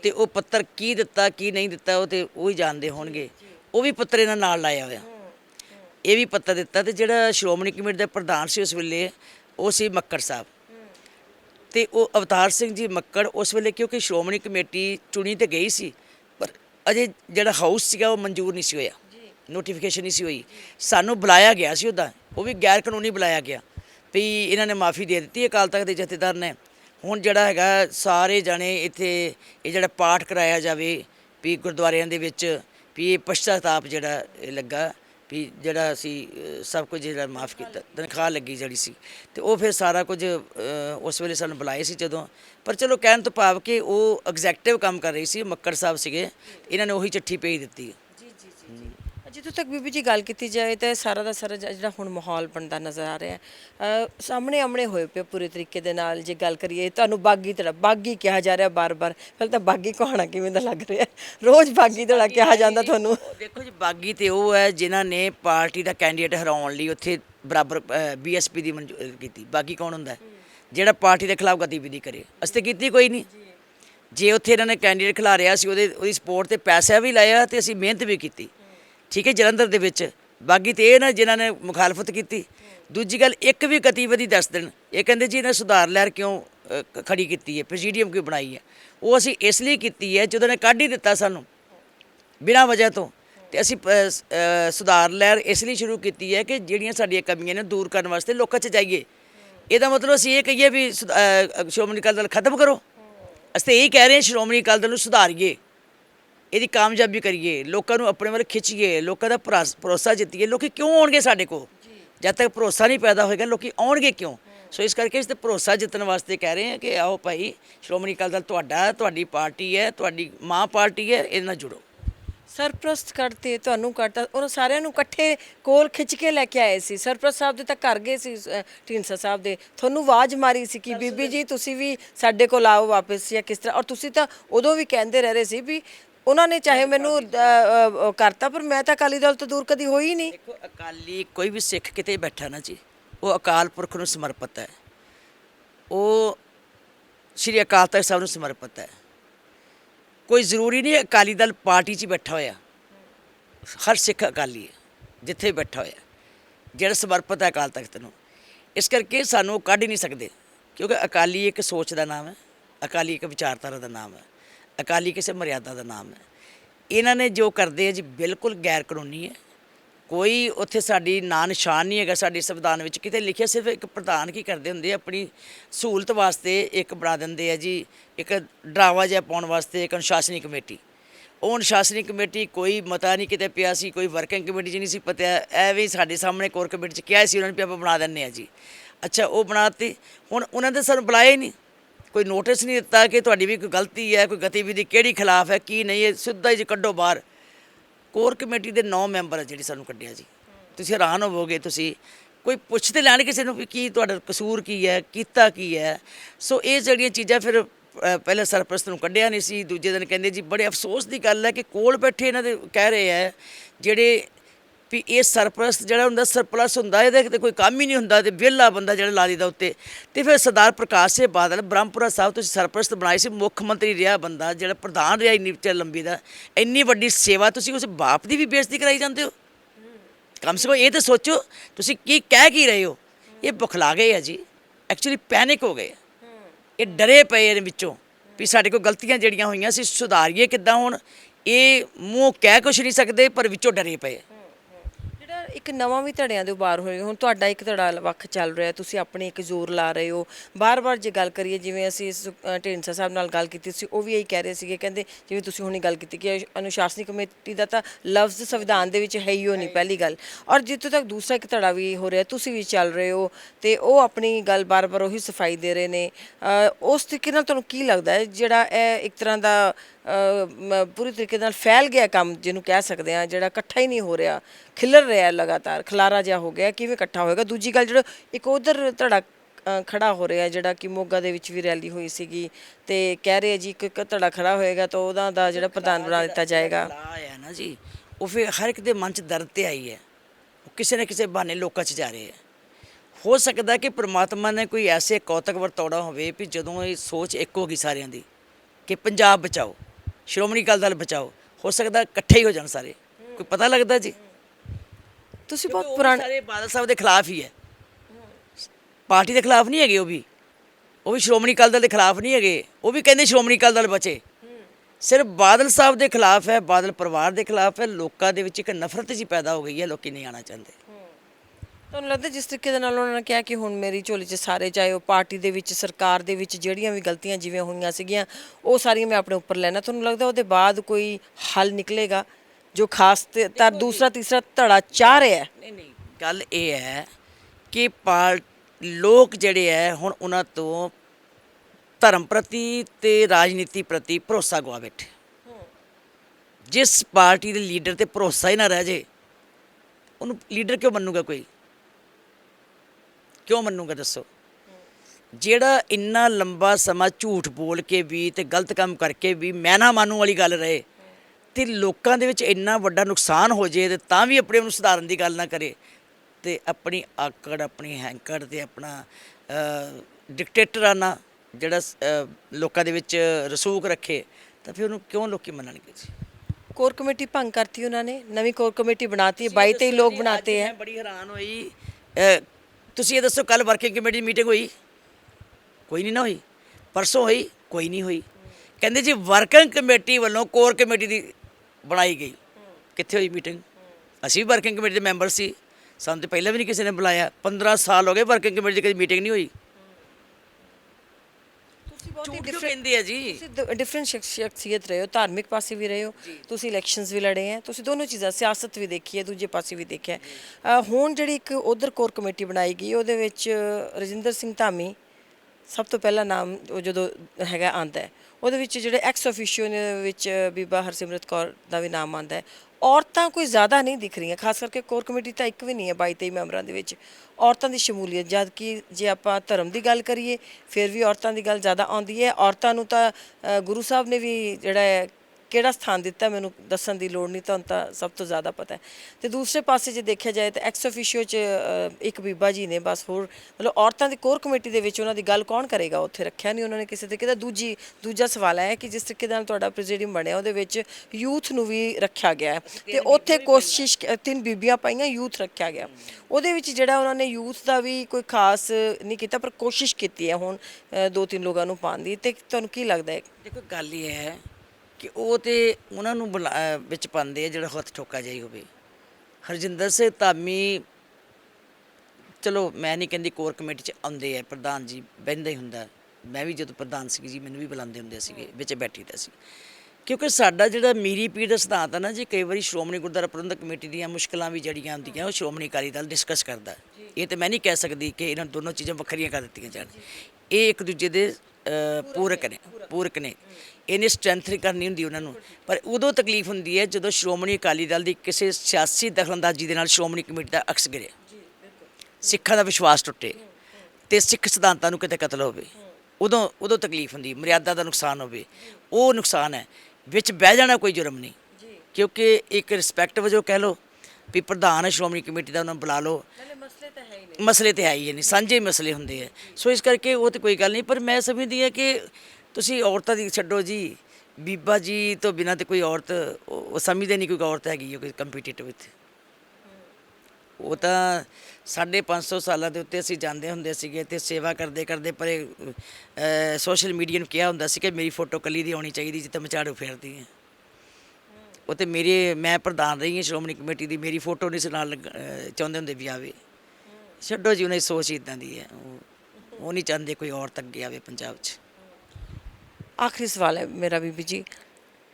ਤੇ ਉਹ ਪੱਤਰ ਕੀ ਦਿੱਤਾ ਕੀ ਨਹੀਂ ਦਿੱਤਾ ਉਹ ਤੇ ਉਹ ਹੀ ਜਾਣਦੇ ਹੋਣਗੇ। ਉਹ ਵੀ ਪੱਤਰ ਇਹਨਾਂ ਨਾਲ ਲਾਇਆ ਹੋਇਆ। ਇਹ ਵੀ ਪੱਤਰ ਦਿੱਤਾ ਤੇ ਜਿਹੜਾ ਸ਼੍ਰੋਮਣੀ ਕਮੇਟੀ ਦੇ ਪ੍ਰਧਾਨ ਸੀ ਉਸ ਵੇਲੇ ਉਹ ਸੀ ਮੱਕੜ ਸਾਹਿਬ। ਤੇ ਉਹ ਅਵਤਾਰ ਸਿੰਘ ਜੀ ਮੱਕੜ ਉਸ ਵੇਲੇ ਕਿਉਂਕਿ ਸ਼੍ਰੋਮਣੀ ਕਮੇਟੀ ਚੁਣੀ ਤੇ ਗਈ ਸੀ ਪਰ ਅਜੇ ਜਿਹੜਾ ਹਾਊਸ ਸੀਗਾ ਉਹ ਮਨਜ਼ੂਰ ਨਹੀਂ ਸੀ ਹੋਇਆ। ਨੋਟੀਫਿਕੇਸ਼ਨ ਨਹੀਂ ਸੀ ਹੋਈ। ਸਾਨੂੰ ਬੁਲਾਇਆ ਗਿਆ ਸੀ ਉਹਦਾ ਉਹ ਵੀ ਗੈਰ ਕਾਨੂੰਨੀ ਬੁਲਾਇਆ ਗਿਆ। ਵੀ ਇਹਨਾਂ ਨੇ ਮਾਫੀ ਦੇ ਦਿੱਤੀ ਅਕਾਲ ਤਖਤ ਦੇ ਜਥੇਦਾਰ ਨੇ। ਹੁਣ ਜਿਹੜਾ ਹੈਗਾ ਸਾਰੇ ਜਾਣੇ ਇੱਥੇ ਇਹ ਜਿਹੜਾ ਪਾਠ ਕਰਾਇਆ ਜਾਵੇ ਵੀ ਗੁਰਦੁਆਰਿਆਂ ਦੇ ਵਿੱਚ ਵੀ ਇਹ ਪਛਤਾਤਾਪ ਜਿਹੜਾ ਲੱਗਾ। ਵੀ ਜਿਹੜਾ ਅਸੀਂ ਸਭ ਕੁਝ ਜਿਹੜਾ ਮਾਫ ਕੀਤਾ, ਤਨਖਾਹ ਲੱਗੀ ਜਿਹੜੀ ਸੀ। ਤੇ ਉਹ ਫਿਰ ਸਾਰਾ ਕੁਝ ਉਸ ਵੇਲੇ ਸਾਨੂੰ ਬੁਲਾਏ ਸੀ ਜਦੋਂ। ਪਰ ਚਲੋ ਕਹਿਣ ਤੋਂ ਭਾਵ ਕਿ ਉਹ ਐਗਜ਼ੈਕਟਿਵ ਕੰਮ ਕਰ ਰਹੀ ਸੀ, ਮੱਕੜ ਸਾਹਿਬ ਸੀਗੇ। ਇਹਨਾਂ ਨੇ ਉਹੀ ਚਿੱਠੀ ਭੇਜ ਦਿੱਤੀ। ਜਿੱਥੋਂ ਤੱਕ ਬੀਬੀ ਜੀ ਗੱਲ ਕੀਤੀ ਜਾਏ ਤਾਂ ਇਹ ਸਾਰਾ ਦਾ ਸਾਰਾ ਜ- ਜਿਹੜਾ ਹੁਣ ਮਾਹੌਲ ਬਣਦਾ ਨਜ਼ਰ ਆ ਰਿਹਾ ਹੈ। ਸਾਹਮਣੇ ਆਮਣੇ ਹੋਏ ਪਏ ਪੂਰੇ ਤਰੀਕੇ ਦੇ ਨਾਲ ਜੇ ਗੱਲ ਕਰੀਏ ਤੁਹਾਨੂੰ ਬਾਗੀ ਧੜਾ ਬਾਗੀ ਕਿਹਾ ਜਾ ਰਿਹਾ ਬਾਰ-ਬਾਰ। ਪਹਿਲਾਂ ਤਾਂ ਬਾਗੀ ਕਹਾਣਾ ਕਿਵੇਂ ਦਾ ਲੱਗ ਰਿਹਾ? ਹੈ? ਰੋਜ਼ ਬਾਗੀ ਧੜਾ ਕਿਹਾ ਜਾਂਦਾ ਤੁਹਾਨੂੰ। ਦੇਖੋ ਜੀ ਬਾਗੀ ਤੇ ਉਹ ਹੈ ਜਿਨ੍ਹਾਂ ਨੇ ਪਾਰਟੀ ਦਾ ਕੈਂਡੀਡੇਟ ਹਰਾਉਣ ਲਈ ਉੱਥੇ ਬਰਾਬਰ ਬੀਐਸਪੀ ਦੀ ਮਨਜ਼ੂਰ ਕੀਤੀ। ਬਾਕੀ ਕੌਣ ਹੁੰਦਾ ਹੈ? ਜਿਹੜਾ ਪਾਰਟੀ ਦੇ ਖਿਲਾਫ ਗਤੀਵਿਧੀ ਕਰੇ। ਅਸੀਂ ਤੇ ਕੀਤੀ ਕੋਈ ਨਹੀਂ। ਜੇ। ਉੱਥੇ ਇਹਨਾਂ ਨੇ ਕੈਂਡੀਡੇਟ ਖਿਲਾਰਿਆ ਸੀ ਉਹਦੇ ਉਹਦੀ ਸਪੋਰਟ ਤੇ ਪੈਸਾ ਵੀ ਲਾਇਆ ਤੇ ਅਸੀਂ ਮਿਹਨਤ ਵੀ ਕੀਤੀ। ਠੀਕ ਹੈ ਜਲੰਧਰ ਦੇ ਵਿੱਚ। ਬਾਗੀ ਤੇ ਇਹ ਨਾ ਜਿਨ੍ਹਾਂ ਨੇ ਮੁਖਾਲਫਤ ਕੀਤੀ। ਦੂਜੀ ਗੱਲ ਇੱਕ ਵੀ ਗਤੀਵਿਧੀ ਦੱਸ ਦੇਣ। ਇਹ ਕਹਿੰਦੇ ਜੀ ਇਹਨਾਂ ਸੁਧਾਰ ਲਹਿਰ ਕਿਉਂ ਅ, ਕ- ਖੜੀ ਕੀਤੀ ਹੈ? ਪ੍ਰੈਸੀਡੀਅਮ ਕਿਉਂ ਬਣਾਈ ਹੈ? ਉਹ ਅਸੀਂ ਇਸ ਲਈ ਕੀਤੀ ਹੈ ਜਦੋਂ ਨੇ ਕੱਢ ਹੀ ਦਿੱਤਾ ਸਾਨੂੰ ਬਿਨਾਂ ਵਜ੍ਹਾ ਤੋਂ। ਤੇ ਅਸੀਂ ਅ, ਸ- ਅ, ਸੁਧਾਰ ਲਹਿਰ ਇਸ ਲਈ ਸ਼ੁਰੂ ਕੀਤੀ ਹੈ ਕਿ ਜਿਹੜੀਆਂ ਸਾਡੀਆਂ ਕਮੀਆਂ ਨੇ ਦੂਰ ਕਰਨ ਵਾਸਤੇ ਲੋਕਾਂ 'ਚ ਜਾਈਏ। ਇਹਦਾ ਮਤਲਬ ਅਸੀਂ ਇਹ ਕਹੀਏ ਵੀ ਸੁਧ- ਅਹ, ਅਹ, ਸ਼੍ਰੋਮਣੀ ਅਕਾਲੀ ਦਲ ਖਤਮ ਕਰੋ। ਅਸੀਂ ਤਾਂ ਇਹੀ ਕਹਿ ਰਹੇ ਹਾਂ ਸ਼੍ਰੋਮਣੀ ਅਕਾਲੀ ਦਲ ਨੂੰ ਸੁਧਾਰੀਏ। ਇਹਦੀ ਕਾਮਯਾਬੀ ਕਰੀਏ ਲੋਕਾਂ ਨੂੰ ਆਪਣੇ ਵੱਲ ਖਿੱਚੀਏ ਲੋਕਾਂ ਦਾ ਭਰਸ- ਭਰੋਸਾ ਜਿੱਤੀਏ ਲੋਕੀ ਕਿਉਂ ਆਉਣਗੇ ਸਾਡੇ ਕੋਲ? ਜਦ ਤੱਕ ਭਰੋਸਾ ਨਹੀਂ ਪੈਦਾ ਹੋਏਗਾ ਲੋਕੀ ਆਉਣਗੇ ਕਿਉਂ? ਸੋ ਇਸ ਕਰਕੇ ਇਸ ਤੇ ਭਰੋਸਾ ਜਿੱਤਣ ਵਾਸਤੇ ਕਹਿ ਰਹੇ ਹਾਂ ਕਿ ਆਓ ਭਾਈ ਸ਼੍ਰੋਮਣੀ ਅਕਾਲੀ ਦਲ ਤੁਹਾਡਾ ਤੁਹਾਡੀ ਪਾਰਟੀ ਹੈ ਤੁਹਾਡੀ ਮਾਂ ਪਾਰਟੀ ਹੈ ਇਹਦੇ ਨਾਲ ਜੁੜੋ। ਸਰਪ੍ਰਸਤ ਕਰਤੇ ਤੁਹਾਨੂੰ ਕਰਤਾ ਉਹਨਾਂ ਸਾਰਿਆਂ ਨੂੰ ਇਕੱਠੇ ਕੋਲ ਖਿੱਚ ਕੇ ਲੈ ਕੇ ਆਏ ਸੀ। ਸਰਪ੍ਰਸਤ ਸਾਹਿਬ ਦੇ ਤਾਂ ਘਰ ਗਏ ਸੀ ਅ, ਢੀਂਡਸਾ ਸਾਹਿਬ ਦੇ। ਤੁਹਾਨੂੰ ਆਵਾਜ਼ ਮਾਰੀ ਸੀ ਕਿ ਬੀਬੀ ਜੀ ਤੁਸੀਂ ਵੀ ਸਾਡੇ ਕੋਲ ਆਓ ਵਾਪਸ ਜਾਂ ਕਿਸ ਤਰ੍ਹਾਂ? ਔਰ ਤੁਸੀਂ ਤਾਂ ਉਦੋਂ ਵੀ ਕਹਿੰਦੇ ਰਹਿ ਰਹੇ ਸੀ ਵੀ ਉਹਨਾਂ ਨੇ ਚਾਹੇ ਮੈਨੂੰ ਅ, ਅ, ਕਰਤਾ ਪਰ ਮੈਂ ਤਾਂ ਅਕਾਲੀ ਦਲ ਤੋਂ ਦੂਰ ਕਦੀ ਹੋਈ ਨਹੀਂ। ਦੇਖੋ ਅਕਾਲੀ ਕੋਈ ਵੀ ਸਿੱਖ ਕਿਤੇ ਬੈਠਾ ਨਾ ਜੀ ਉਹ ਅਕਾਲ ਪੁਰਖ ਨੂੰ ਸਮਰਪਿਤ ਹੈ। ਉਹ ਸ਼੍ਰੀ ਅਕਾਲ ਤਖਤ ਸਾਹਿਬ ਨੂੰ ਸਮਰਪਿਤ ਹੈ। ਕੋਈ ਜ਼ਰੂਰੀ ਨਹੀਂ ਅਕਾਲੀ ਦਲ ਪਾਰਟੀ 'ਚ ਹੀ ਬੈਠਾ ਹੋਇਆ। ਹਰ ਸਿੱਖ ਅਕਾਲੀ ਹੈ ਜਿੱਥੇ ਬੈਠਾ ਹੋਇਆ। ਜਿਹੜਾ ਸਮਰਪਿਤ ਹੈ ਅਕਾਲ ਤਖਤ ਨੂੰ। ਇਸ ਕਰਕੇ ਸਾਨੂੰ ਉਹ ਕੱਢ ਹੀ ਨਹੀਂ ਸਕਦੇ ਕਿਉਂਕਿ ਅਕਾਲੀ ਇੱਕ ਸੋਚ ਦਾ ਨਾਮ ਹੈ ਅਕਾਲੀ ਇੱਕ ਵਿਚਾਰਧਾਰਾ ਦਾ ਨਾਮ ਹੈ। ਅਕਾਲੀ ਕਿਸੇ ਮਰਿਆਦਾ ਦਾ ਨਾਮ ਹੈ। ਇਹਨਾਂ ਨੇ ਜੋ ਕਰਦੇ ਆ ਜੀ, ਬਿਲਕੁਲ ਗੈਰ ਕਾਨੂੰਨੀ ਹੈ। ਕੋਈ ਉੱਥੇ ਸਾਡੀ ਨਾਂ ਨਿਸ਼ਾਨ ਨਹੀਂ ਹੈਗਾ, ਸਾਡੇ ਸੰਵਿਧਾਨ ਵਿੱਚ ਕਿਤੇ ਲਿਖਿਆ, ਸਿਰਫ ਇੱਕ ਪ੍ਰਧਾਨ ਕੀ ਕਰਦੇ ਹੁੰਦੇ ਆ, ਆਪਣੀ ਸਹੂਲਤ ਵਾਸਤੇ ਇੱਕ ਬਣਾ ਦਿੰਦੇ ਆ ਜੀ, ਇੱਕ ਡਰਾਵਾ ਜਿਹਾ ਪਾਉਣ ਵਾਸਤੇ ਇੱਕ ਅਨੁਸ਼ਾਸਨੀ ਕਮੇਟੀ। ਉਹ ਅਨੁਸ਼ਾਸਨੀ ਕਮੇਟੀ ਕੋਈ ਮਤਾ ਨਹੀਂ ਕਿਤੇ ਪਿਆ ਸੀ, ਕੋਈ ਵਰਕਿੰਗ ਕਮੇਟੀ 'ਚ ਨਹੀਂ ਸੀ ਪਤਾ ਐਵੇਂ ਹੀ ਸਾਡੇ ਸਾਹਮਣੇ ਕੋਰ ਕਮੇਟੀ 'ਚ ਕਿਹਾ ਸੀ, ਉਹਨਾਂ ਨੇ ਵੀ ਆਪਾਂ ਬਣਾ ਦਿੰਨੇ ਆ ਜੀ। ਅੱਛਾ, ਉਹ ਬਣਾਤੀ। ਹੁਣ ਉਹਨਾਂ ਨੇ ਸਾਨੂੰ ਬੁਲਾਇਆ ਹੀ ਨਹੀਂ। ਕੋਈ ਨੋਟਿਸ ਨਹੀਂ ਦਿੱਤਾ ਕਿ ਤੁਹਾਡੀ ਵੀ ਕੋਈ ਗਲਤੀ ਹੈ ਕੋਈ ਗਤੀਵਿਧੀ ਕਿਹੜੀ ਖਿਲਾਫ ਹੈ ਕੀ ਨਹੀਂ ਹੈ ਸਿੱਧਾ ਹੀ ਜੀ ਕੱਢੋ ਬਾਹਰ। ਕੋਰ ਕਮੇਟੀ ਦੇ 9 ਮੈਂਬਰ ਹੈ ਜਿਹੜੀ ਸਾਨੂੰ ਕੱਢਿਆ ਜੀ। ਤੁਸੀਂ ਹੈਰਾਨ ਹੋਵੋਗੇ ਤੁਸੀਂ ਕੋਈ ਪੁੱਛ ਤੇ ਲੈਣ ਕਿਸੇ ਨੂੰ ਵੀ ਕੀ ਤੁਹਾਡਾ ਕਸੂਰ ਕੀ ਹੈ ਕੀਤਾ ਕੀ ਹੈ। ਸੋ ਇਹ ਜਿਹੜੀਆਂ ਚੀਜ਼ਾਂ ਫਿਰ ਅ, ਪਹਿਲਾਂ ਸਰਪ੍ਰਸਤ ਨੂੰ ਕੱਢਿਆ ਨਹੀਂ ਸੀ ਦੂਜੇ ਦਿਨ ਕਹਿੰਦੇ ਜੀ ਬੜੇ ਅਫਸੋਸ ਦੀ ਗੱਲ ਹੈ ਕਿ ਕੋਲ ਬੈਠੇ ਇਹਨਾਂ ਦੇ ਕਹਿ ਰਹੇ ਹੈ ਜਿਹੜੇ ਵੀ ਇਹ ਸਰਪ੍ਰਸਤ ਜਿਹੜਾ ਹੁੰਦਾ ਸਰਪਲਸ ਹੁੰਦਾ, ਇਹਦੇ ਕਿਤੇ ਕੋਈ ਕੰਮ ਹੀ ਨਹੀਂ ਹੁੰਦਾ ਤੇ ਵਿਹਲਾ ਬੰਦਾ ਜਿਹੜਾ ਲਾਲੀ ਦਾ ਉੱਤੇ। ਤੇ ਫਿਰ ਸਰਦਾਰ ਪ੍ਰਕਾਸ਼ ਸਿੰਘ ਬਾਦਲ ਬ੍ਰਹਮਪੁਰਾ ਸਾਹਿਬ ਤੁਸੀਂ ਸਰਪ੍ਰਸਤ ਬਣਾਏ ਸੀ, ਮੁੱਖ ਮੰਤਰੀ ਰਿਹਾ ਬੰਦਾ, ਜਿਹੜਾ ਪ੍ਰਧਾਨ ਰਿਹਾ ਇੰਨੀ ਚਿਰ ਲੰਬੀ ਦਾ। ਇੰਨੀ ਵੱਡੀ ਸੇਵਾ ਤੁਸੀਂ ਉਸ ਬਾਪ ਦੀ ਵੀ ਬੇਇੱਜ਼ਤੀ ਕਰਾਈ ਜਾਂਦੇ ਹੋ? ਕਮ ਸੇ ਕਮ ਇਹ ਤਾਂ ਸੋਚੋ, ਤੁਸੀਂ ਕੀ ਕਹਿ ਕੀ ਰਹੇ ਹੋ? ਇਹ ਬੁਖਲਾ ਗਏ ਆ ਜੀ। ਐਕਚੁਅਲੀ ਪੈਨਿਕ ਹੋ ਗਏ ਇਹ ਡਰੇ ਪਏ ਇਹਦੇ ਵਿੱਚੋਂ ਵੀ ਸਾਡੇ ਕੋਲ ਗਲਤੀਆਂ ਜਿਹੜੀਆਂ ਹੋਈਆਂ ਸੀ, ਸੁਧਾਰੀਏ ਕਿੱਦਾਂ ਹੁਣ? ਇਹ ਮੂੰਹ ਕਹਿ ਕੁਛ ਨਹੀਂ ਸਕਦੇ, ਪਰ ਵਿੱਚੋਂ ਡਰੇ ਪਏ ਇੱਕ ਨਵਾਂ ਵੀ ਧੜਿਆਂ ਦੇ ਉਭਾਰ ਹੋਏ। ਹੁਣ ਤੁਹਾਡਾ ਇੱਕ ਧੜਾ ਵੱਖ ਚੱਲ ਰਿਹਾ, ਤੁਸੀਂ ਆਪਣੇ ਇੱਕ ਜ਼ੋਰ ਲਾ ਰਹੇ ਹੋ। ਬਾਰ-ਬਾਰ ਜੇ ਗੱਲ ਕਰੀਏ, ਜਿਵੇਂ ਅਸੀਂ ਸੁ- ਢੀਂਡਸਾ ਸਾਹਿਬ ਨਾਲ ਗੱਲ ਕੀਤੀ ਸੀ ਉਹ ਵੀ ਇਹੀ ਕਹਿ ਰਹੇ ਸੀਗੇ, ਕਹਿੰਦੇ ਜਿਵੇਂ ਤੁਸੀਂ ਹੁਣੀ ਗੱਲ ਕੀਤੀ ਕਿ ਅਨੁਸ਼ਾਸਨੀ ਕਮੇਟੀ ਦਾ ਤਾਂ ਲਫ਼ਜ਼ ਸੰਵਿਧਾਨ ਦੇ ਵਿੱਚ ਹੈ ਹੀ ਉਹ ਨਹੀਂ, ਪਹਿਲੀ ਗੱਲ। ਔਰ ਜਿੱਥੋਂ ਤੱਕ ਦੂਸਰਾ ਇੱਕ ਧੜਾ ਵੀ ਹੋ ਰਿਹਾ, ਤੁਸੀਂ ਵੀ ਚੱਲ ਰਹੇ ਹੋ ਤੇ ਉਹ ਆਪਣੀ ਗੱਲ ਬਾਰ-ਬਾਰ ਉਹੀ ਸਫ਼ਾਈ ਦੇ ਰਹੇ ਨੇ। ਉਸ ਤਰੀਕੇ ਨਾਲ ਤੁਹਾਨੂੰ ਕੀ ਲੱਗਦਾ ਹੈ, ਜਿਹੜਾ ਇਹ ਇੱਕ ਤਰ੍ਹਾਂ ਦਾ ਪੂਰੀ ਤਰੀਕੇ ਨਾਲ ਫੈਲ ਗਿਆ ਕੰਮ, ਜਿਹਨੂੰ ਕਹਿ ਸਕਦੇ ਆ ਜਿਹੜਾ ਇਕੱਠਾ ਹੀ ਨਹੀਂ ਹੋ ਰਿਹਾ ਖਿਲਰ ਰਿਹਾ ਲਗਾਤਾਰ ਖਲਾਰਾ ਜਿਹਾ ਹੋ ਗਿਆ ਕਿਵੇਂ ਇਕੱਠਾ ਹੋਏਗਾ? ਦੂਜੀ ਗੱਲ ਜਿਹੜਾ ਇੱਕ ਉਧਰ ਧੜਾ ਅ, ਖੜਾ ਹੋ ਰਿਹਾ ਜਿਹੜਾ ਕਿ ਮੋਗਾ ਦੇ ਵਿੱਚ ਵੀ ਰੈਲੀ ਹੋਈ ਸੀਗੀ ਤੇ ਕਹਿ ਰਹੇ ਜੀ ਇੱਕ ਧੜਾ ਖੜਾ ਹੋਏਗਾ ਤਾਂ ਉਹਦਾ ਦਾ ਜਿਹੜਾ ਪ੍ਰਧਾਨ ਬਣਾ ਦਿੱਤਾ ਜਾਏਗਾ। ਲਾ ਨਾ ਜੀ ਉਹ ਫਿਰ ਹਰ ਇੱਕ ਦੇ ਮਨ 'ਚ ਦਰਦ ਤੇ ਆਈ ਹੈ। ਉਹ ਕਿਸੇ ਨਾ ਕਿਸੇ ਬਹਾਨੇ ਲੋਕਾਂ 'ਚ ਜਾ ਰਹੇ ਹੈ। ਹੋ ਸਕਦਾ ਕਿ ਪ੍ਰਮਾਤਮਾ ਨੇ ਕੋਈ ਐਸੇ ਕੌਤਕ ਵਰਤੌੜਾ ਹੋਵੇ ਵੀ ਜਦੋਂ ਇਹ ਸੋਚ ਇੱਕ ਹੋ ਗਈ ਸਾਰਿਆਂ ਦੀ ਕਿ ਪੰਜਾਬ ਬਚਾਓ ਸ਼੍ਰੋਮਣੀ ਅਕਾਲੀ ਦਲ ਬਚਾਓ ਹੋ ਸਕਦਾ ਇਕੱਠੇ ਹੀ ਹੋ ਜਾਣ ਸਾਰੇ। ਕੋਈ ਪਤਾ ਲੱਗਦਾ ਜੀ? ਤੁਸੀਂ ਬਹੁਤ ਪੁਰਾਣੇ ਸਾਰੇ ਬਾਦਲ ਸਾਹਿਬ ਦੇ ਖਿਲਾਫ ਹੀ ਹੈ। ਪਾਰਟੀ ਦੇ ਖਿਲਾਫ ਨਹੀਂ ਹੈਗੇ ਉਹ ਵੀ। ਉਹ ਵੀ ਸ਼੍ਰੋਮਣੀ ਅਕਾਲੀ ਦਲ ਦੇ ਖਿਲਾਫ ਨਹੀਂ ਹੈਗੇ। ਉਹ ਵੀ ਕਹਿੰਦੇ ਸ਼੍ਰੋਮਣੀ ਅਕਾਲੀ ਦਲ ਬਚੇ। ਸਿਰਫ ਬਾਦਲ ਸਾਹਿਬ ਦੇ ਖਿਲਾਫ ਹੈ ਬਾਦਲ ਪਰਿਵਾਰ ਦੇ ਖਿਲਾਫ ਹੈ ਲੋਕਾਂ ਦੇ ਵਿੱਚ ਇੱਕ ਨਫ਼ਰਤ ਜੀ ਪੈਦਾ ਹੋ ਗਈ ਹੈ ਲੋਕੀ ਨਹੀਂ ਆਣਾ ਚਾਹੁੰਦੇ। ਤੁਹਾਨੂੰ ਲੱਗਦਾ ਜਿਸ ਤਰੀਕੇ ਦੇ ਨਾਲ ਉਹਨਾਂ ਨੇ ਕਿਹਾ ਕਿ ਹੁਣ ਮੇਰੀ ਝੋਲੀ 'ਚ ਸਾਰੇ ਚਾਹੇ ਉਹ ਪਾਰਟੀ ਦੇ ਵਿੱਚ ਸਰਕਾਰ ਦੇ ਵਿੱਚ ਜਿਹੜੀਆਂ ਵੀ ਗਲਤੀਆਂ ਜਿਵੇਂ ਹੋਈਆਂ ਸੀਗੀਆਂ ਉਹ ਸਾਰੀਆਂ ਮੈਂ ਆਪਣੇ ਉੱਪਰ ਲੈਣਾ। ਤੁਹਾਨੂੰ ਲੱਗਦਾ ਉਹਦੇ ਬਾਅਦ ਕੋਈ ਹੱਲ ਨਿਕਲੇਗਾ? ਜੋ ਖਾਸ ਤੇ ਤਾਂ ਦੂਸਰਾ ਤੀਸਰਾ ਧੜਾ ਚਾਹ ਰਿਹਾ ਹੈ। ਨਹੀਂ ਨਹੀਂ ਗੱਲ ਇਹ ਹੈ ਕਿ ਪਾਰ ਲੋਕ ਜਿਹੜੇ ਹੈ ਹੁਣ ਉਹਨਾਂ ਤੋਂ ਧਰਮ ਪ੍ਰਤੀ ਤੇ ਰਾਜਨੀਤੀ ਪ੍ਰਤੀ ਭਰੋਸਾ ਗਵਾ ਬੈਠੇ। ਜਿਸ ਪਾਰਟੀ ਦੇ ਲੀਡਰ ਤੇ ਭਰੋਸਾ ਹੀ ਨਾ ਰਹਿ ਜੇ ਉਹਨੂੰ ਲੀਡਰ ਕਿਉਂ ਮੰਨੂਗਾ ਕੋਈ? ਕਿਉਂ ਮੰਨੂਗਾ ਦੱਸੋ? ਜਿਹੜਾ ਇੰਨਾ ਲੰਬਾ ਸਮਾਂ ਝੂਠ ਬੋਲ ਕੇ ਵੀ ਤੇ ਗਲਤ ਕੰਮ ਕਰਕੇ ਵੀ ਮੈਂ ਨਾ ਮੰਨੂ ਵਾਲੀ ਗੱਲ ਰਹੇ। ਤੇ ਲੋਕਾਂ ਦੇ ਵਿੱਚ ਇੰਨਾ ਵੱਡਾ ਨੁਕਸਾਨ ਹੋ ਜੇ ਤੇ ਤਾਂ ਵੀ ਆਪਣੇ ਆਪ ਨੂੰ ਸੁਧਾਰਨ ਦੀ ਗੱਲ ਨਾ ਕਰੇ ਤੇ ਆਪਣੀ ਆਕੜ ਆਪਣੀ ਹੈਂਕੜ ਤੇ ਆਪਣਾ ਡਿਕਟੇਟਰਾਨਾ ਜਿਹੜਾ ਲੋਕਾਂ ਦੇ ਵਿੱਚ ਰਸੂਖ ਰੱਖੇ ਤਾਂ ਫਿਰ ਉਹਨੂੰ ਕਿਉਂ ਲੋਕੀ ਮੰਨਣਗੇ ਜੀ? ਕੋਰ ਕਮੇਟੀ ਭੰਗ ਕਰਤੀ ਉਹਨਾਂ ਨੇ ਨਵੀਂ ਕੋਰ ਕਮੇਟੀ ਬਣਾਤੀ ਹੈ 22 23 ਲੋਕ ਬਣਾਤੇ ਹੈ ਬੜੀ ਹੈਰਾਨ ਹੋਈ ਤੁਸੀਂ ਇਹ ਦੱਸੋ ਕੱਲ ਵਰਕਿੰਗ ਕਮੇਟੀ ਮੀਟਿੰਗ ਹੋਈ? ਕੋਈ ਨਹੀਂ ਨਾ ਹੋਈ ਪਰਸੋਂ ਹੋਈ ਕੋਈ ਨਹੀਂ ਹੋਈ। ਕਹਿੰਦੇ ਜੀ ਵਰਕਿੰਗ ਕਮੇਟੀ ਵੱਲੋਂ ਕੋਰ ਕਮੇਟੀ ਦੀ ਬਣਾਈ ਗਈ। ਕਿੱਥੇ ਹੋਈ ਮੀਟਿੰਗ ਅਸੀਂ ਵੀ ਵਰਕਿੰਗ ਕਮੇਟੀ ਦੇ ਮੈਂਬਰ ਸੀ। ਸਾਨੂੰ ਤੇ ਪਹਿਲਾਂ ਵੀ ਨਹੀਂ ਕਿਸੇ ਨੇ ਬੁਲਾਇਆ। 15 ਸਾਲ ਹੋ ਗਏ ਵਰਕਿੰਗ ਕਮੇਟੀ ਦੀ ਕਦੀ ਮੀਟਿੰਗ ਨਹੀਂ ਹੋਈ। ਤੁਸੀਂ ਬਹੁਤ ਝੂਠ ਕਿਉਂ ਕਹਿੰਦੇ ਆ ਜੀ? ਤੁਸੀਂ ਡਿਫਰੈਂਟ ਸ਼ਖਸੀਅਤ ਰਹੇ ਹੋ। ਧਾਰਮਿਕ ਪਾਸੇ ਵੀ ਰਹੇ ਹੋ। ਤੁਸੀਂ ਇਲੈਕਸ਼ਨਸ ਵੀ ਲੜੇ ਹੈ। ਤੁਸੀਂ ਦੋਨੋਂ ਚੀਜ਼ਾਂ ਸਿਆਸਤ ਵੀ ਦੇਖੀ ਹੈ ਦੂਜੇ ਪਾਸੇ ਵੀ ਦੇਖਿਆ ਹੈ। ਅ, ਹੁਣ ਜਿਹੜੀ ਇੱਕ ਉਧਰ ਕੋਰ ਕਮੇਟੀ ਬਣਾਈ ਗਈ ਉਹਦੇ ਵਿੱਚ ਰਜਿੰਦਰ ਸਿੰਘ ਧਾਮੀ ਸਭ ਤੋਂ ਪਹਿਲਾ ਨਾਮ ਉਹ ਜਦੋਂ ਹੈਗਾ ਆਂਦਾ ਹੈ। ਉਹਦੇ ਵਿੱਚ ਜਿਹੜੇ ਐਕਸ ਅਫੀਸ਼ੀਓ ਨੇ ਵਿੱਚ ਬੀਬਾ ਹਰਸਿਮਰਤ ਕੌਰ ਦਾ ਵੀ ਨਾਮ ਆਂਦਾ ਹੈ। ਔਰਤਾਂ ਕੋਈ ਜ਼ਿਆਦਾ ਨਹੀਂ ਦਿਖ ਰਹੀਆਂ, ਖਾਸ ਕਰਕੇ ਕੋਰ ਕਮੇਟੀ ਤਾਂ ਇੱਕ ਵੀ ਨਹੀਂ ਹੈ 22 23 ਮੈਂਬਰਾਂ ਦੇ ਵਿੱਚ। ਔਰਤਾਂ ਦੀ ਸ਼ਮੂਲੀਅਤ, ਜਦ ਕਿ ਜੇ ਆਪਾਂ ਧਰਮ ਦੀ ਗੱਲ ਕਰੀਏ, ਫਿਰ ਵੀ ਔਰਤਾਂ ਦੀ ਗੱਲ ਜ਼ਿਆਦਾ ਆਉਂਦੀ ਹੈ। ਔਰਤਾਂ ਨੂੰ ਤਾਂ ਗੁਰੂ ਸਾਹਿਬ ਨੇ ਵੀ ਜਿਹੜਾ ਕਿਹੜਾ ਸਥਾਨ ਦਿੱਤਾ ਮੈਨੂੰ ਦੱਸਣ ਦੀ ਲੋੜ ਨਹੀਂ ਤੁਹਾਨੂੰ ਤਾਂ ਸਭ ਤੋਂ ਜ਼ਿਆਦਾ ਪਤਾ ਹੈ। ਤੇ ਦੂਸਰੇ ਪਾਸੇ ਜੇ ਦੇਖਿਆ ਜਾਏ ਤਾਂ ਐਕਸ ਅਫੀਸ਼ੀਓ ਚ ਅ, ਇੱਕ ਬੀਬਾ ਜੀ ਨੇ ਬਸ ਹੋਰ ਮਤਲਬ ਔਰਤਾਂ ਦੀ ਕੋਰ ਕਮੇਟੀ ਦੇ ਵਿੱਚ ਉਹਨਾਂ ਦੀ ਗੱਲ ਕੌਣ ਕਰੇਗਾ? ਉੱਥੇ ਰੱਖਿਆ ਨਹੀਂ ਉਹਨਾਂ ਨੇ ਕਿਸੇ ਤਰੀਕੇ ਦਾ। ਦੂਜੀ ਦੂਜਾ ਸਵਾਲ ਹੈ ਕਿ ਜਿਸ ਤਰੀਕੇ ਨਾਲ ਤੁਹਾਡਾ ਪ੍ਰੈਜ਼ੀਡੀਅਮ ਬਣਿਆ ਉਹਦੇ ਵਿੱਚ ਯੂਥ ਨੂੰ ਵੀ ਰੱਖਿਆ ਗਿਆ ਹੈ। ਤੇ ਉੱਥੇ ਕੋਸ਼ਿਸ਼ ਕ- ਤਿੰਨ ਬੀਬੀਆਂ ਪਾਈਆਂ ਯੂਥ ਰੱਖਿਆ ਗਿਆ। ਉਹਦੇ ਵਿੱਚ ਜਿਹੜਾ ਉਹਨਾਂ ਨੇ ਯੂਥ ਦਾ ਵੀ ਕੋਈ ਖਾਸ ਨਹੀਂ ਕੀਤਾ ਪਰ ਕੋਸ਼ਿਸ਼ ਕੀਤੀ ਹੈ ਹੁਣ ਅ, ਦੋ ਤਿੰਨ ਲੋਕਾਂ ਨੂੰ ਪਾਉਣ ਦੀ। ਤੇ ਤੁਹਾਨੂੰ ਕੀ ਲੱਗਦਾ ਹੈ? ਦੇਖੋ ਗੱਲ ਇਹ ਹੈ ਕਿ ਉਹ ਤੇ ਉਹਨਾਂ ਨੂੰ ਬੁਲਾ- ਵਿੱਚ ਪਾਉਂਦੇ ਆ ਜਿਹੜਾ ਹੱਥ ਠੋਕਾ ਜਾਈ ਹੋਵੇ। ਹਰਜਿੰਦਰ ਸਿੰਘ ਧਾਮੀ ਚਲੋ ਮੈਂ ਨਹੀਂ ਕਹਿੰਦੀ ਕੋਰ ਕਮੇਟੀ ਚ ਆਉਂਦੇ ਆ ਪ੍ਰਧਾਨ ਜੀ ਬਹਿੰਦਾ ਹੀ ਹੁੰਦਾ। ਮੈਂ ਵੀ ਜਦੋਂ ਪ੍ਰਧਾਨ ਸੀ ਜੀ ਮੈਨੂੰ ਵੀ ਬੁਲਾਉਂਦੇ ਹੁੰਦੇ ਸੀਗੇ ਵਿੱਚ ਬੈਠੀਦਾ ਸੀ। ਕਿਉਂਕਿ ਸਾਡਾ ਜਿਹੜਾ ਮੀਰੀ ਪੀਰ ਦਾ ਸਿਧਾਂਤ ਹੈ ਨਾ ਜੀ ਕਈ ਵਾਰੀ ਸ਼੍ਰੋਮਣੀ ਗੁਰਦੁਆਰਾ ਪ੍ਰਬੰਧਕ ਕਮੇਟੀ ਦੀਆਂ ਮੁਸ਼ਕਲਾਂ ਵੀ ਜਿਹੜੀਆਂ ਹੁੰਦੀਆਂ ਉਹ ਸ਼੍ਰੋਮਣੀ ਅਕਾਲੀ ਦਲ ਡਿਸਕਸ ਕਰਦਾ। ਹੈ। ਇਹ ਤੇ ਮੈਂ ਨਹੀਂ ਕਹਿ ਸਕਦੀ ਕਿ ਇਹਨਾਂ ਦੋਨੋਂ ਚੀਜ਼ਾਂ ਵੱਖਰੀਆਂ ਕਰ ਦਿੱਤੀਆਂ ਜਾਣ। ਇਹ ਇੱਕ ਦੂਜੇ ਦੇ ਪੂਰਕ ਨੇ ਪੂਰਕ ਨੇ। ਇਹਨੇ ਸਟਰੈਂਥ ਕਰਨੀ ਹੁੰਦੀ ਉਹਨਾਂ ਨੂੰ। ਪਰ ਉਦੋਂ ਤਕਲੀਫ ਹੁੰਦੀ ਹੈ ਜਦੋਂ ਸ਼੍ਰੋਮਣੀ ਅਕਾਲੀ ਦਲ ਦੀ ਕਿਸੇ ਸਿਆਸੀ ਦਖਲਅੰਦਾਜ਼ੀ ਦੇ ਨਾਲ ਸ਼੍ਰੋਮਣੀ ਕਮੇਟੀ ਦਾ ਅਕਸ ਗਿਰੇ ਸਿੱਖਾਂ ਦਾ ਵਿਸ਼ਵਾਸ ਟੁੱਟੇ ਤੇ ਸਿੱਖ ਸਿਧਾਂਤਾਂ ਨੂੰ ਕਿਤੇ ਕਤਲ ਹੋਵੇ। ਉਦੋਂ ਉਦੋਂ ਤਕਲੀਫ ਹੁੰਦੀ ਮਰਿਆਦਾ ਦਾ ਨੁਕਸਾਨ ਹੋਵੇ। ਉਹ ਨੁਕਸਾਨ ਹੈ ਵਿੱਚ ਬਹਿ ਜਾਣਾ ਕੋਈ ਜੁਰਮ ਨਹੀਂ। ਕਿਉਂਕਿ ਇੱਕ ਰਿਸਪੈਕਟ ਵਜੋਂ ਕਹਿ ਲਓ ਵੀ ਪ੍ਰਧਾਨ ਹੈ ਸ਼੍ਰੋਮਣੀ ਕਮੇਟੀ ਦਾ ਉਹਨਾਂ ਨੂੰ ਬੁਲਾ ਲਓ। ਮਸਲੇ ਤਾਂ ਹੈ ਹੀ ਮਸਲੇ ਤੇ ਹੈ ਹੀ ਨਹੀਂ ਸਾਂਝੇ ਮਸਲੇ ਹੁੰਦੇ ਆ। ਸੋ ਇਸ ਕਰਕੇ ਉਹ ਤੇ ਕੋਈ ਗੱਲ ਨਹੀਂ ਪਰ ਮੈਂ ਸਮਝਦੀ ਹਾਂ ਕਿ ਤੁਸੀਂ ਔਰਤਾਂ ਦੀ ਛੱਡੋ ਜੀ। ਬੀਬਾ ਜੀ ਤੋਂ ਬਿਨਾਂ ਤੇ ਕੋਈ ਔਰਤ, ਉਹ ਸਮਝਦੇ ਨਹੀਂ ਕੋਈ ਔਰਤ ਹੈਗੀ ਹੈ ਕੋਈ ਕੰਪੀਟੀਟਿਵ ਇੱਥੇ ਉਹ ਤਾਂ ਸਾਢੇ ਪੰਜ ਸੌ ਸਾਲਾਂ ਦੇ ਉੱਤੇ ਅਸੀਂ ਜਾਂਦੇ ਹੁੰਦੇ ਸੀਗੇ ਤੇ ਸੇਵਾ ਕਰਦੇ ਕਰਦੇ ਪਰੇ ਸੋਸ਼ਲ ਮੀਡੀਆ ਨੂੰ ਕਿਹਾ ਹੁੰਦਾ ਸੀ ਕਿ ਮੇਰੀ ਫੋਟੋ ਕੱਲੀ ਦੀ ਆਉਣੀ ਚਾਹੀਦੀ ਜਿੱਤੇ ਮੈਂ ਝਾੜੂ ਫੇਰਦੀ ਹਾਂ। ਉਹ ਤੇ ਮੇਰੇ, ਮੈਂ ਪ੍ਰਧਾਨ ਰਹੀ ਹਾਂ, ਸ਼੍ਰੋਮਣੀ ਕਮੇਟੀ ਦੀ, ਮੇਰੀ ਫੋਟੋ ਨਹੀਂ ਸੀ ਨਾਲ ਲੱਗ- ਚਾਹੁੰਦੇ ਹੁੰਦੇ ਵੀ ਆਵੇ ਛੱਡੋ ਜੀ, ਉਹਨਾਂ ਦੀ ਸੋਚ ਇਦਾਂ ਦੀ ਹੈ। ਉਹ ਉਹ ਨਹੀਂ ਚਾਹੁੰਦੇ ਕੋਈ ਔਰਤ ਅੱਗੇ ਆਵੇ ਪੰਜਾਬ 'ਚ। ਆਖਰੀ ਸਵਾਲ ਹੈ ਮੇਰਾ ਬੀਬੀ ਜੀ।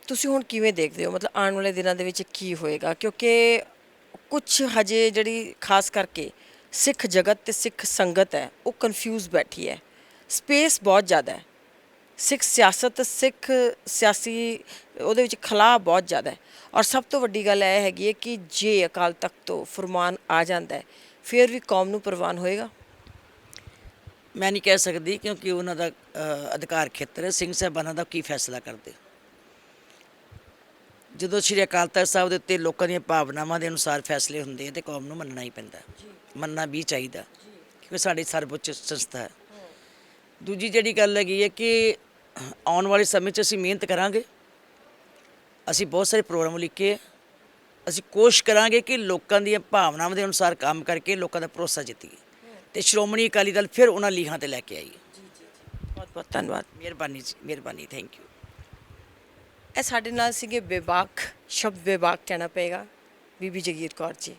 ਤੁਸੀਂ ਹੁਣ ਕਿਵੇਂ ਦੇਖਦੇ ਹੋ? ਮਤਲਬ ਆਉਣ ਵਾਲੇ ਦਿਨਾਂ ਦੇ ਵਿੱਚ ਕੀ ਹੋਏਗਾ? ਕਿਉਂਕਿ ਕੁਝ ਹਜੇ ਜਿਹੜੀ ਖਾਸ ਕਰਕੇ ਸਿੱਖ ਜਗਤ ਤੇ ਸਿੱਖ ਸੰਗਤ ਹੈ, ਉਹ ਕਨਫਿਊਜ਼ ਬੈਠੀ ਹੈ। ਸਪੇਸ ਬਹੁਤ ਜ਼ਿਆਦਾ ਹੈ। ਸਿੱਖ ਸਿਆਸਤ, ਸਿੱਖ ਸਿਆਸੀ, ਉਹਦੇ ਵਿੱਚ ਖਲਾ ਬਹੁਤ ਜ਼ਿਆਦਾ ਹੈ। ਔਰ ਸਭ ਤੋਂ ਵੱਡੀ ਗੱਲ ਇਹ ਹੈਗੀ ਹੈ ਕਿ ਜੇ ਅਕਾਲ ਤਖਤ ਤੋਂ ਫਰਮਾਨ ਆ ਜਾਂਦਾ ਹੈ, ਫਿਰ ਵੀ ਕੌਮ ਨੂੰ ਪ੍ਰਵਾਨ ਹੋਏਗਾ? ਮੈਂ ਨਹੀਂ ਕਹਿ ਸਕਦੀ ਕਿਉਂਕਿ ਉਹਨਾਂ ਦਾ ਅਧਿਕਾਰ ਖੇਤਰ ਹੈ। ਸਿੰਘ ਸਾਹਿਬਾਨਾਂ ਦਾ ਕੀ ਫੈਸਲਾ ਕਰਦੇ? ਜਦੋਂ ਸ਼੍ਰੀ ਅਕਾਲ ਤਖਤ ਸਾਹਿਬ ਦੇ ਉੱਤੇ ਲੋਕਾਂ ਦੀਆਂ ਭਾਵਨਾਵਾਂ ਦੇ ਅਨੁਸਾਰ ਫੈਸਲੇ ਹੁੰਦੇ ਆ ਤੇ ਕੌਮ ਨੂੰ ਮੰਨਣਾ ਹੀ ਪੈਂਦਾ। ਮੰਨਣਾ ਵੀ ਚਾਹੀਦਾ, ਕਿਉਂਕਿ ਸਾਡੀ ਸਰਵਉੱਚ ਸੰਸਥਾ ਹੈ। ਦੂਜੀ ਜਿਹੜੀ ਗੱਲ ਹੈਗੀ ਹੈ ਕਿ ਆਉਣ ਵਾਲੇ ਸਮੇਂ 'ਚ ਅਸੀਂ ਮਿਹਨਤ ਕਰਾਂਗੇ। ਅਸੀਂ ਬਹੁਤ ਸਾਰੇ ਪ੍ਰੋਗਰਾਮ ਲਿਖੇ ਅਸੀਂ ਕੋਸ਼ਿਸ਼ ਕਰਾਂਗੇ ਕਿ ਲੋਕਾਂ ਦੀਆਂ ਭਾਵਨਾਵਾਂ ਦੇ ਅਨੁਸਾਰ ਕੰਮ ਕਰਕੇ ਲੋਕਾਂ ਦਾ ਭਰੋਸਾ ਜਿੱਤੀਏ। ਤੇ ਸ਼੍ਰੋਮਣੀ ਅਕਾਲੀ ਦਲ ਫਿਰ ਉਹਨਾਂ ਲੀਹਾਂ ਤੇ ਲੈ ਕੇ ਆਈਏ ਬਹੁਤ ਬਹੁਤ ਧੰਨਵਾਦ। ਮਿਹਰਬਾਨੀ ਜੀ ਮਿਹਰਬਾਨੀ ਥੈਂਕ ਯੂ ਇਹ ਸਾਡੇ ਨਾਲ ਸੀਗੇ ਬੇਬਾਕ ਸ਼ਬਦ ਬੇਬਾਕ ਕਹਿਣਾ ਪਏਗਾ ਬੀਬੀ ਜਗੀਰ ਕੌਰ ਜੀ।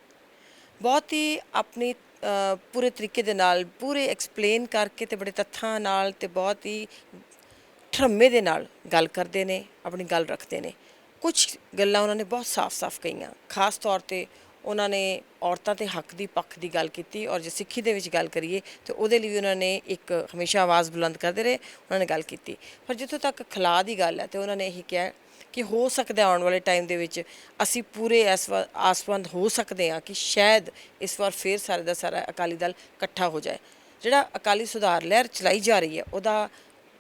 ਬਹੁਤ ਹੀ ਆਪਣੀ ਅ, ਪੂਰੇ ਤਰੀਕੇ ਦੇ ਨਾਲ ਪੂਰੇ ਐਕਸਪਲੇਨ ਕਰਕੇ ਤੇ ਬੜੇ ਤੱਥਾਂ ਨਾਲ ਤੇ ਬਹੁਤ ਹੀ ਠਰਮੇ ਦੇ ਨਾਲ ਗੱਲ ਕਰਦੇ ਨੇ ਆਪਣੀ ਗੱਲ ਰੱਖਦੇ ਨੇ। ਕੁਝ ਗੱਲਾਂ ਉਹਨਾਂ ਨੇ ਬਹੁਤ ਸਾਫ਼-ਸਾਫ਼ ਕਹੀਆਂ। ਖਾਸ ਤੌਰ ਤੇ ਉਹਨਾਂ ਨੇ ਔਰਤਾਂ ਤੇ ਹੱਕ ਦੀ ਪੱਖ ਦੀ ਗੱਲ ਕੀਤੀ ਔਰ ਜੇ ਸਿੱਖੀ ਦੇ ਵਿੱਚ ਗੱਲ ਕਰੀਏ ਤੇ ਉਹਦੇ ਲਈ ਵੀ ਉਹਨਾਂ ਨੇ ਇੱਕ ਹਮੇਸ਼ਾ ਆਵਾਜ਼ ਬੁਲੰਦ ਕਰਦੇ ਰਹੇ, ਉਹਨਾਂ ਨੇ ਗੱਲ ਕੀਤੀ। ਪਰ ਜਿੱਥੋਂ ਤੱਕ ਖਲਾ ਦੀ ਗੱਲ ਹੈ ਤੇ ਉਹਨਾਂ ਨੇ ਇਹੀ ਕਿਹਾ ਕਿ ਹੋ ਸਕਦਾ ਆਉਣ ਵਾਲੇ ਟਾਈਮ ਦੇ ਵਿੱਚ ਅਸੀਂ ਪੂਰੇ ਇਸ ਵਾਰ ਆਸਵੰਦ ਹੋ ਸਕਦੇ ਹਾਂ ਕਿ ਸ਼ਾਇਦ ਇਸ ਵਾਰ ਫੇਰ ਸਾਰੇ ਦਾ ਸਾਰਾ ਅਕਾਲੀ ਦਲ ਇਕੱਠਾ ਹੋ ਜਾਏ। ਜਿਹੜਾ ਅਕਾਲੀ ਸੁਧਾਰ ਲਹਿਰ ਚਲਾਈ ਜਾ ਰਹੀ ਹੈ, ਉਹਦਾ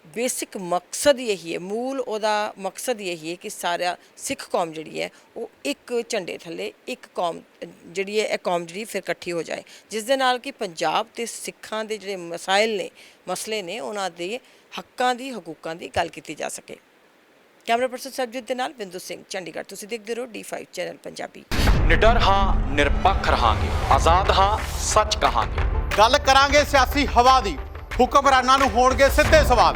ਬੇਸਿਕ ਮਕਸਦ ਇਹੀ ਹੈ ਮੂਲ ਉਹਦਾ ਮਕਸਦ ਇਹੀ ਹੈ ਕਿ ਸਾਰਾ ਸਿੱਖ ਕੌਮ ਜਿਹੜੀ ਹੈ ਉਹ ਇੱਕ ਝੰਡੇ ਥੱਲੇ ਇੱਕ ਕੌਮ ਜਿਹੜੀ ਹੈ ਇਹ ਕੌਮ ਜਿਹੜੀ ਫਿਰ ਇਕੱਠੀ ਹੋ ਜਾਏ। ਜਿਸ ਦੇ ਨਾਲ ਕਿ ਪੰਜਾਬ ਤੇ ਸਿੱਖਾਂ ਦੇ ਜਿਹੜੇ ਮਸਾਇਲ ਨੇ ਮਸਲੇ ਨੇ ਉਹਨਾਂ ਦੇ ਹੱਕਾਂ ਦੀ ਹਕੂਕਾਂ ਦੀ ਗੱਲ ਕੀਤੀ ਜਾ ਸਕੇ। ਕੈਮਰਾ ਪਰਸਨ ਸਰਬਜੀਤ ਦੇ ਨਾਲ ਬਿੰਦੂ ਸਿੰਘ ਚੰਡੀਗੜ੍ਹ। ਤੁਸੀਂ ਦੇਖਦੇ ਰਹੋ D5 ਚੈਨਲ ਪੰਜਾਬੀ। ਨਿਡਰ ਹਾਂ ਨਿਰਪੱਖ ਰਹਾਂਗੇ। ਆਜ਼ਾਦ ਹਾਂ ਸੱਚ ਕਹਾਂਗੇ। ਗੱਲ ਕਰਾਂਗੇ ਸਿਆਸੀ ਹਵਾ ਦੀ। ਹੁਕਮਰਾਨਾਂ ਨੂੰ ਹੋਣਗੇ ਸਿੱਧੇ ਸਵਾਲ।